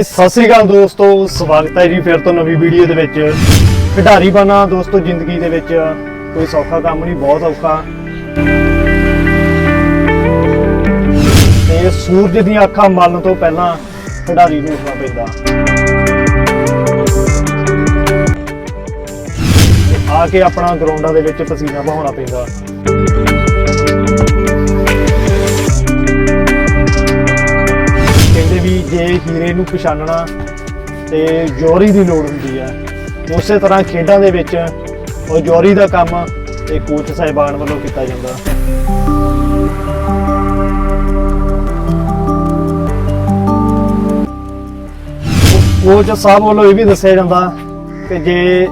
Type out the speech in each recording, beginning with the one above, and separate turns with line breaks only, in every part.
ਹਾਂਜੀ ਸਤਿ ਸ੍ਰੀ ਅਕਾਲ ਦੋਸਤੋ, ਸਵਾਗਤ ਹੈ ਜੀ ਫਿਰ ਤੋਂ ਨਵੀਂ ਵੀਡੀਓ ਦੇ ਵਿੱਚ। ਖਿਡਾਰੀ ਬਣਾ ਦੋਸਤੋ, ਜ਼ਿੰਦਗੀ ਦੇ ਵਿੱਚ। ਕੋਈ ਸੌਖਾ ਕੰਮ ਨਹੀਂ, ਬਹੁਤ ਔਖਾ। ਤੇ ਸੂਰਜ ਦੀਆਂ ਅੱਖਾਂ ਮਲਣ ਤੋਂ ਪਹਿਲਾਂ ਖਿਡਾਰੀ ਨੂੰ ਉੱਠਣਾ ਪੈਂਦਾ। ਆ ਕੇ ਆਪਣਾ ਗਰਾਊਂਡਾਂ ਦੇ ਵਿੱਚ ਪਸੀਨਾ ਬਹਾਉਣਾ ਪੈਂਦਾ। ਕਹਿੰਦੇ ਜੇ ਹੀਰੇ ਨੂੰ ਪਛਾਣਨਾ ਤੇ ਜੋਰੀ ਦੀ ਲੋੜ ਹੁੰਦੀ ਹੈ। ਉਸੇ ਤਰ੍ਹਾਂ ਖੇਡਾਂ ਦੇ ਵਿੱਚ ਉਹ ਜੋਰੀ ਦਾ ਕੰਮ ਤੇ ਕੋਚ ਸਾਹਿਬਾਨ ਵੱਲੋਂ ਕੀਤਾ ਜਾਂਦਾ। ਕੋਚ ਸਾਹਿਬ ਵੱਲੋਂ ਇਹ ਵੀ ਦੱਸਿਆ ਜਾਂਦਾ ਕਿ ਜੇ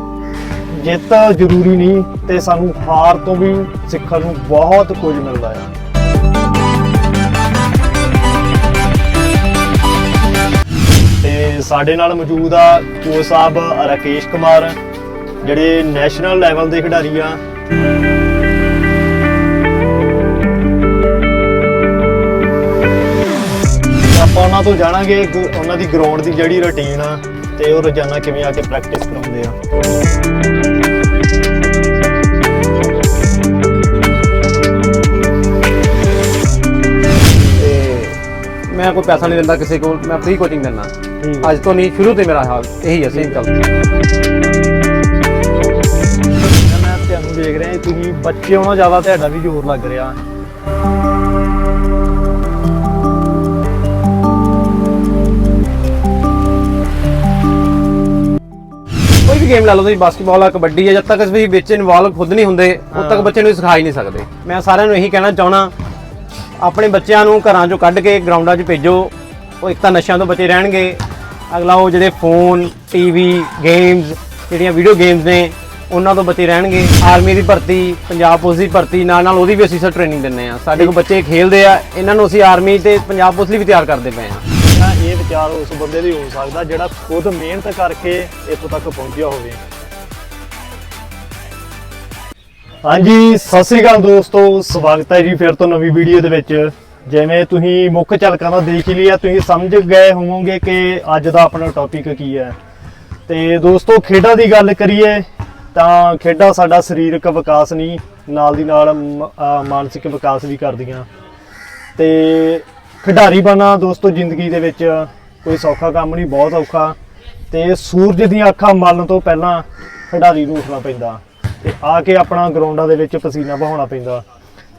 ਜਿੱਤ ਜ਼ਰੂਰੀ ਨਹੀਂ ਤੇ ਸਾਨੂੰ ਹਾਰ ਤੋਂ ਵੀ ਸਿੱਖਣ ਨੂੰ ਬਹੁਤ ਕੁਝ ਮਿਲਦਾ ਹੈ। ਸਾਡੇ ਨਾਲ ਮੌਜੂਦ ਆ ਕੋਚ ਸਾਹਿਬ ਰਾਕੇਸ਼ ਕੁਮਾਰ, ਜਿਹੜੇ ਨੈਸ਼ਨਲ ਲੈਵਲ ਦੇ ਖਿਡਾਰੀ ਆ। ਆਪਾਂ ਉਹਨਾਂ ਤੋਂ ਜਾਣਾਂਗੇ ਗ- ਉਹਨਾਂ ਦੀ ਗਰਾਊਂਡ ਦੀ ਜਿਹੜੀ ਰੁਟੀਨ ਆ ਤੇ ਉਹ ਰੋਜ਼ਾਨਾ ਕਿਵੇਂ ਆ ਕੇ ਪ੍ਰੈਕਟਿਸ ਕਰਾਉਂਦੇ ਆ।
ਮੈਂ ਕੋਈ ਪੈਸਾ ਨਹੀਂ ਦਿੰਦਾ ਕਿਸੇ ਕੋਲ ਮੈਂ ਫ੍ਰੀ ਕੋਚਿੰਗ ਦਿੰਦਾ। ਅੱਜ ਤੋਂ ਨਹੀਂ ਸ਼ੁਰੂ ਤੋਂ ਮੇਰਾ ਹਾਲ ਇਹੀ ਹੈ ਸੇਮ ਚੱਲਦਾ
ਮੈਂ ਤੁਹਾਨੂੰ ਦੇਖ ਰਿਹਾ ਤੁਸੀਂ ਬੱਚੇ ਹੋਣਾ ਜ਼ਿਆਦਾ ਤੁਹਾਡਾ ਵੀ ਜ਼ੋਰ ਲੱਗ ਰਿਹਾ।
ਕੋਈ ਵੀ ਗੇਮ ਲਾ ਲਓ ਤੁਸੀਂ ਬਾਸਕਟਬਾਲ ਆ ਕਬੱਡੀ ਆ ਜਦ ਤੱਕ ਅਸੀਂ ਵਿੱਚ ਇਨਵੋਲਵ ਖੁਦ ਨਹੀਂ ਹੁੰਦੇ ਉਦ ਤੱਕ। ਬੱਚੇ ਨੂੰ ਸਿਖਾ ਹੀ ਨਹੀਂ ਸਕਦੇ। ਮੈਂ ਸਾਰਿਆਂ ਨੂੰ ਇਹੀ ਕਹਿਣਾ ਚਾਹਣਾ ਆਪਣੇ ਬੱਚਿਆਂ ਨੂੰ ਘਰਾਂ ਚੋਂ ਕੱਢ ਕੇ ਗਰਾਊਂਡਾਂ 'ਚ ਭੇਜੋ। ਉਹ ਇੱਕ ਤਾਂ ਨਸ਼ਿਆਂ ਤੋਂ ਬਚੇ ਰਹਿਣਗੇ। ਅਗਲਾ ਉਹ ਜਿਹੜੇ ਫੋਨ ਟੀਵੀ ਗੇਮਸ ਜਿਹੜੀਆਂ ਵੀਡੀਓ ਗੇਮਸ ਨੇ, ਉਹਨਾਂ ਤੋਂ ਬਚੇ ਰਹਿਣਗੇ। ਆਰਮੀ ਦੀ ਭਰਤੀ, ਪੰਜਾਬ ਪੁਲਿਸ ਦੀ ਭਰਤੀ, ਨਾਲ ਨਾਲ ਉਹਦੀ ਵੀ ਅਸੀਂ ਸਰ ਟ੍ਰੇਨਿੰਗ ਦਿੰਨੇ ਆ ਸਾਡੇ ਕੋਲ ਬੱਚੇ ਖੇਲਦੇ ਆ, ਇਹਨਾਂ ਨੂੰ ਅਸੀਂ ਆਰਮੀ ਤੇ ਪੰਜਾਬ ਪੁਲਿਸ ਲਈ ਵੀ ਤਿਆਰ ਕਰਦੇ ਪਏ ਆ
ਇਹ ਵਿਚਾਰ ਉਸ ਬੰਦੇ ਲਈ ਹੋ ਸਕਦਾ ਜਿਹੜਾ ਖੁਦ ਮਿਹਨਤ ਕਰਕੇ ਇੱਥੋਂ ਤੱਕ ਪਹੁੰਚਿਆ ਹੋਵੇ। ਹਾਂਜੀ, ਸਤਿ ਸ੍ਰੀ ਅਕਾਲ ਦੋਸਤੋ, ਸਵਾਗਤ ਹੈ ਜੀ ਫਿਰ ਤੋਂ ਨਵੀਂ ਵੀਡੀਓ ਦੇ ਵਿੱਚ। ਜਿਵੇਂ ਤੁਸੀਂ ਮੁੱਖ ਝਲਕਾਂ ਦਾ ਦੇਖ ਹੀ ਲਿਆ, ਤੁਸੀਂ ਸਮਝ ਗਏ ਹੋਵੋਗੇ ਕਿ ਅੱਜ ਦਾ ਆਪਣਾ ਟੌਪਿਕ ਕੀ ਹੈ। ਤੇ ਦੋਸਤੋ, ਖੇਡਾਂ ਦੀ ਗੱਲ ਕਰੀਏ, ਤਾਂ ਖੇਡਾਂ ਸਾਡਾ ਸਰੀਰਕ ਵਿਕਾਸ ਨਹੀਂ, ਨਾਲ ਦੀ ਨਾਲ ਮਾਨਸਿਕ ਵਿਕਾਸ ਵੀ ਕਰਦੀਆਂ। ਤੇ ਖਿਡਾਰੀ ਬਣਨਾ ਦੋਸਤੋ, ਜ਼ਿੰਦਗੀ ਦੇ ਵਿੱਚ ਕੋਈ ਸੌਖਾ ਕੰਮ ਨਹੀਂ, ਬਹੁਤ ਔਖਾ। ਤੇ ਸੂਰਜ ਦੀਆਂ ਅੱਖਾਂ ਮਲਣ ਤੋਂ ਪਹਿਲਾਂ ਖਿਡਾਰੀ ਨੂੰ ਉੱਠਣਾ ਪੈਂਦਾ। ਤੇ ਆ ਕੇ ਆਪਣਾ ਗਰਾਊਂਡਾਂ ਦੇ ਵਿੱਚ ਪਸੀਨਾ ਬਹਾਉਣਾ ਪੈਂਦਾ।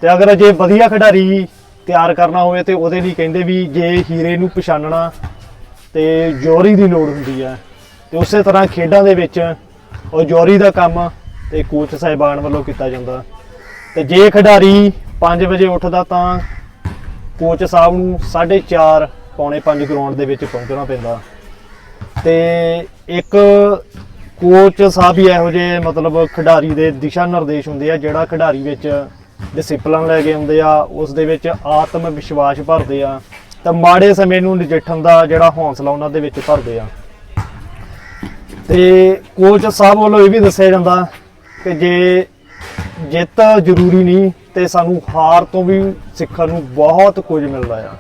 ਤੇ ਅਗਰ ਜੇ ਵਧੀਆ ਖਿਡਾਰੀ ਤਿਆਰ ਕਰਨਾ ਹੋਵੇ ਤੇ ਉਹਦੇ ਲਈ ਕਹਿੰਦੇ ਵੀ ਜੇ ਹੀਰੇ ਨੂੰ ਪਛਾਣਨਾ ਤੇ ਜੋਰੀ ਦੀ ਲੋੜ ਹੁੰਦੀ ਹੈ ਤੇ ਉਸੇ ਤਰ੍ਹਾਂ ਖੇਡਾਂ ਦੇ ਵਿੱਚ ਉਹ ਜੋਰੀ ਦਾ ਕੰਮ ਤੇ ਕੋਚ ਸਾਹਿਬਾਨ ਵੱਲੋਂ ਕੀਤਾ ਜਾਂਦਾ। ਤੇ ਜੇ ਖਿਡਾਰੀ 5 ਵਜੇ ਉੱਠਦਾ ਤਾਂ ਕੋਚ ਸਾਹਿਬ ਨੂੰ 4:30 ਪੌਣੇ 5 ਗਰਾਊਂਡ ਦੇ ਵਿੱਚ ਪਹੁੰਚਣਾ ਪੈਂਦਾ। ਤੇ ਇੱਕ ਕੋਚ ਸਾਹਿਬ ਹੀ ਇਹੋ ਜਿਹੇ ਮਤਲਬ ਖਿਡਾਰੀ ਦੇ ਦਿਸ਼ਾ ਨਿਰਦੇਸ਼ ਹੁੰਦੇ ਆ, ਜਿਹੜਾ ਖਿਡਾਰੀ ਵਿੱਚ ਡਿਸਪਲਨ ਲੈ ਕੇ ਆਉਂਦੇ ਆ, ਉਸ ਦੇ ਵਿੱਚ ਆਤਮ ਵਿਸ਼ਵਾਸ ਭਰਦੇ ਆ ਤਾਂ ਮਾੜੇ ਸਮੇਂ ਨੂੰ ਨਜਿੱਠਣ ਦਾ ਜਿਹੜਾ ਹੌਸਲਾ ਉਹਨਾਂ ਦੇ ਵਿੱਚ ਭਰਦੇ ਆ। ਤੇ ਕੋਚ ਸਾਹਿਬ ਵੱਲੋਂ ਇਹ ਵੀ ਦੱਸਿਆ ਜਾਂਦਾ ਕਿ ਜੇ ਜਿੱਤ ਜ਼ਰੂਰੀ ਨਹੀਂ ਤੇ ਸਾਨੂੰ ਹਾਰ ਤੋਂ ਵੀ ਸਿੱਖਣ ਨੂੰ ਬਹੁਤ ਕੁਝ ਮਿਲਦਾ ਆ।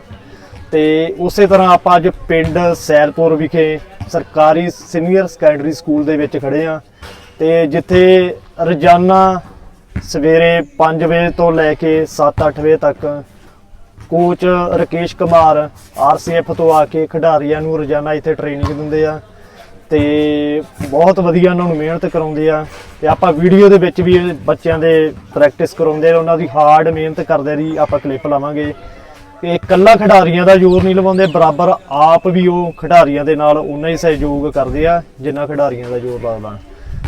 ਤੇ ਉਸੇ ਤਰ੍ਹਾਂ ਆਪਾਂ ਅੱਜ ਪਿੰਡ ਸੈਲਪੁਰ ਵਿਖੇ ਸਰਕਾਰੀ ਸੀਨੀਅਰ ਸੈਕੰਡਰੀ ਸਕੂਲ ਦੇ ਵਿੱਚ ਖੜੇ ਆ ਤੇ ਜਿੱਥੇ ਰੋਜ਼ਾਨਾ ਸਵੇਰੇ 5 ਵਜੇ ਤੋਂ ਲੈ ਕੇ 7-8 ਵਜੇ ਤੱਕ ਕੋਚ ਰਕੇਸ਼ ਕੁਮਾਰ ਆਰਸੀਐਫ ਤੋਂ ਆ ਕੇ ਖਿਡਾਰੀਆਂ ਨੂੰ ਰੋਜ਼ਾਨਾ ਇੱਥੇ ਟ੍ਰੇਨਿੰਗ ਦਿੰਦੇ ਆ ਤੇ ਬਹੁਤ ਵਧੀਆ ਉਹਨਾਂ ਨੂੰ ਮਿਹਨਤ ਕਰਾਉਂਦੇ ਆ ਤੇ ਆਪਾਂ ਵੀਡੀਓ ਦੇ ਵਿੱਚ ਵੀ ਬੱਚਿਆਂ ਦੇ ਪ੍ਰੈਕਟਿਸ ਕਰਾਉਂਦੇ ਆ, ਉਹਨਾਂ ਦੀ ਹਾਰਡ ਮਿਹਨਤ ਕਰਦੇ ਦੀ ਆਪਾਂ ਕਲਿੱਪ ਲਾਵਾਂਗੇ। ਤੇ ਇਕੱਲਾ ਖਿਡਾਰੀਆਂ ਦਾ ਜ਼ੋਰ ਨਹੀਂ ਲਵਾਉਂਦੇ, ਬਰਾਬਰ ਆਪ ਵੀ ਉਹ ਖਿਡਾਰੀਆਂ ਦੇ ਨਾਲ ਉਨਾ ਹੀ ਸਹਿਯੋਗ ਕਰਦੇ ਆ, ਜਿੰਨਾ ਖਿਡਾਰੀਆਂ ਦਾ ਜ਼ੋਰ ਲੱਗਦਾ।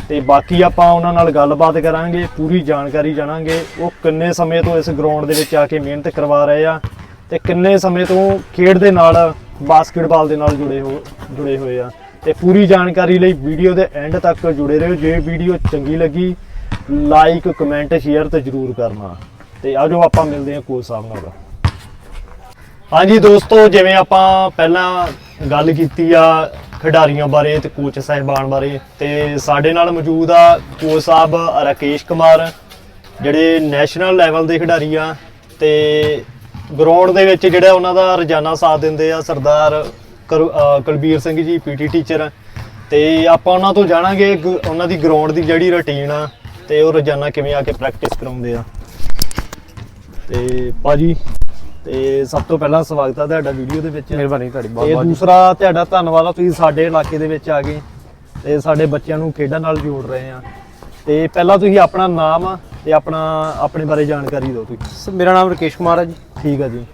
ਤੇ ਬਾਕੀ ਆਪਾਂ ਉਹਨਾਂ ਨਾਲ ਗੱਲਬਾਤ ਕਰਾਂਗੇ, ਪੂਰੀ ਜਾਣਕਾਰੀ ਜਾਣਾਂਗੇ। ਉਹ ਕਿੰਨੇ ਸਮੇਂ ਤੋਂ ਇਸ ਗਰਾਊਂਡ ਦੇ ਵਿੱਚ ਆ ਕੇ ਮਿਹਨਤ ਕਰਵਾ ਰਹੇ ਆ ਤੇ ਕਿੰਨੇ ਸਮੇਂ ਤੋਂ ਖੇਡ ਦੇ ਨਾਲ ਬਾਸਕਟਬਾਲ ਦੇ ਨਾਲ ਜੁੜੇ ਹੋ, ਜੁੜੇ ਹੋਏ ਆ। ਤੇ ਪੂਰੀ ਜਾਣਕਾਰੀ ਲਈ ਵੀਡੀਓ ਦੇ ਐਂਡ ਤੱਕ ਜੁੜੇ ਰਹੋ। ਜੇ ਵੀਡੀਓ ਚੰਗੀ ਲੱਗੀ ਲਾਈਕ ਕਮੈਂਟ ਸ਼ੇਅਰ ਤੇ ਜਰੂਰ ਕਰਨਾ। ਤੇ ਆਜੋ ਆਪਾਂ ਮਿਲਦੇ ਹਾਂ ਕੋਚ ਸਾਹਿਬ ਨਾਲ। ਹਾਂਜੀ ਦੋਸਤੋ, ਜਿਵੇਂ ਆਪਾਂ ਪਹਿਲਾਂ ਗੱਲ ਕੀਤੀ ਆ ਖਿਡਾਰੀਆਂ ਬਾਰੇ ਤੇ ਕੋਚ ਸਾਹਿਬਾਨ ਬਾਰੇ, ਤੇ ਸਾਡੇ ਨਾਲ ਮੌਜੂਦ ਆ ਕੋਚ ਸਾਹਿਬ ਰਾਕੇਸ਼ ਕੁਮਾਰ, ਜਿਹੜੇ ਨੈਸ਼ਨਲ ਲੈਵਲ ਦੇ ਖਿਡਾਰੀ ਆ ਤੇ ਗਰਾਊਂਡ ਦੇ ਵਿੱਚ ਜਿਹੜਾ ਉਹਨਾਂ ਦਾ ਰੋਜ਼ਾਨਾ ਸਾਥ ਦਿੰਦੇ ਆ ਸਰਦਾਰ ਕਰ- ਕੁਲਬੀਰ ਸਿੰਘ ਜੀ ਪੀਟੀ ਟੀਚਰ ਤੇ ਆਪਾਂ ਉਹਨਾਂ ਤੋਂ ਜਾਣਾਂਗੇ ਗ- ਉਹਨਾਂ ਦੀ ਗਰਾਊਂਡ ਦੀ ਜਿਹੜੀ ਰੁਟੀਨ ਆ ਤੇ ਉਹ ਰੋਜ਼ਾਨਾ ਕਿਵੇਂ ਆ ਕੇ ਪ੍ਰੈਕਟਿਸ ਕਰਾਉਂਦੇ ਆ। ਤੇ ਭਾਜੀ ਤੇ ਸਭ ਤੋਂ ਪਹਿਲਾਂ ਸਵਾਗਤ ਆ ਤੁਹਾਡਾ ਵੀਡੀਓ ਦੇ ਵਿੱਚ।
ਮਿਹਰਬਾਨੀ ਤੁਹਾਡੀ ਬਹੁਤ
ਤੇ
ਬਹੁਤ
ਦੂਸਰਾ ਤੁਹਾਡਾ ਧੰਨਵਾਦ ਆ ਤੁਸੀਂ ਸਾਡੇ ਇਲਾਕੇ ਦੇ ਵਿੱਚ ਆ ਗਏ ਤੇ ਸਾਡੇ ਬੱਚਿਆਂ ਨੂੰ ਖੇਡਾਂ ਨਾਲ ਜੋੜ ਰਹੇ ਆ। ਤੇ ਪਹਿਲਾਂ ਤੁਸੀਂ ਆਪਣਾ ਨਾਮ ਤੇ ਆਪਣਾ ਆਪਣੇ ਬਾਰੇ ਜਾਣਕਾਰੀ ਦਿਓ ਤੁਸੀਂ।
ਸਰ ਮੇਰਾ ਨਾਮ ਰਕੇਸ਼ ਕੁਮਾਰ ਹੈ ਜੀ।
ਠੀਕ ਆ ਜੀ।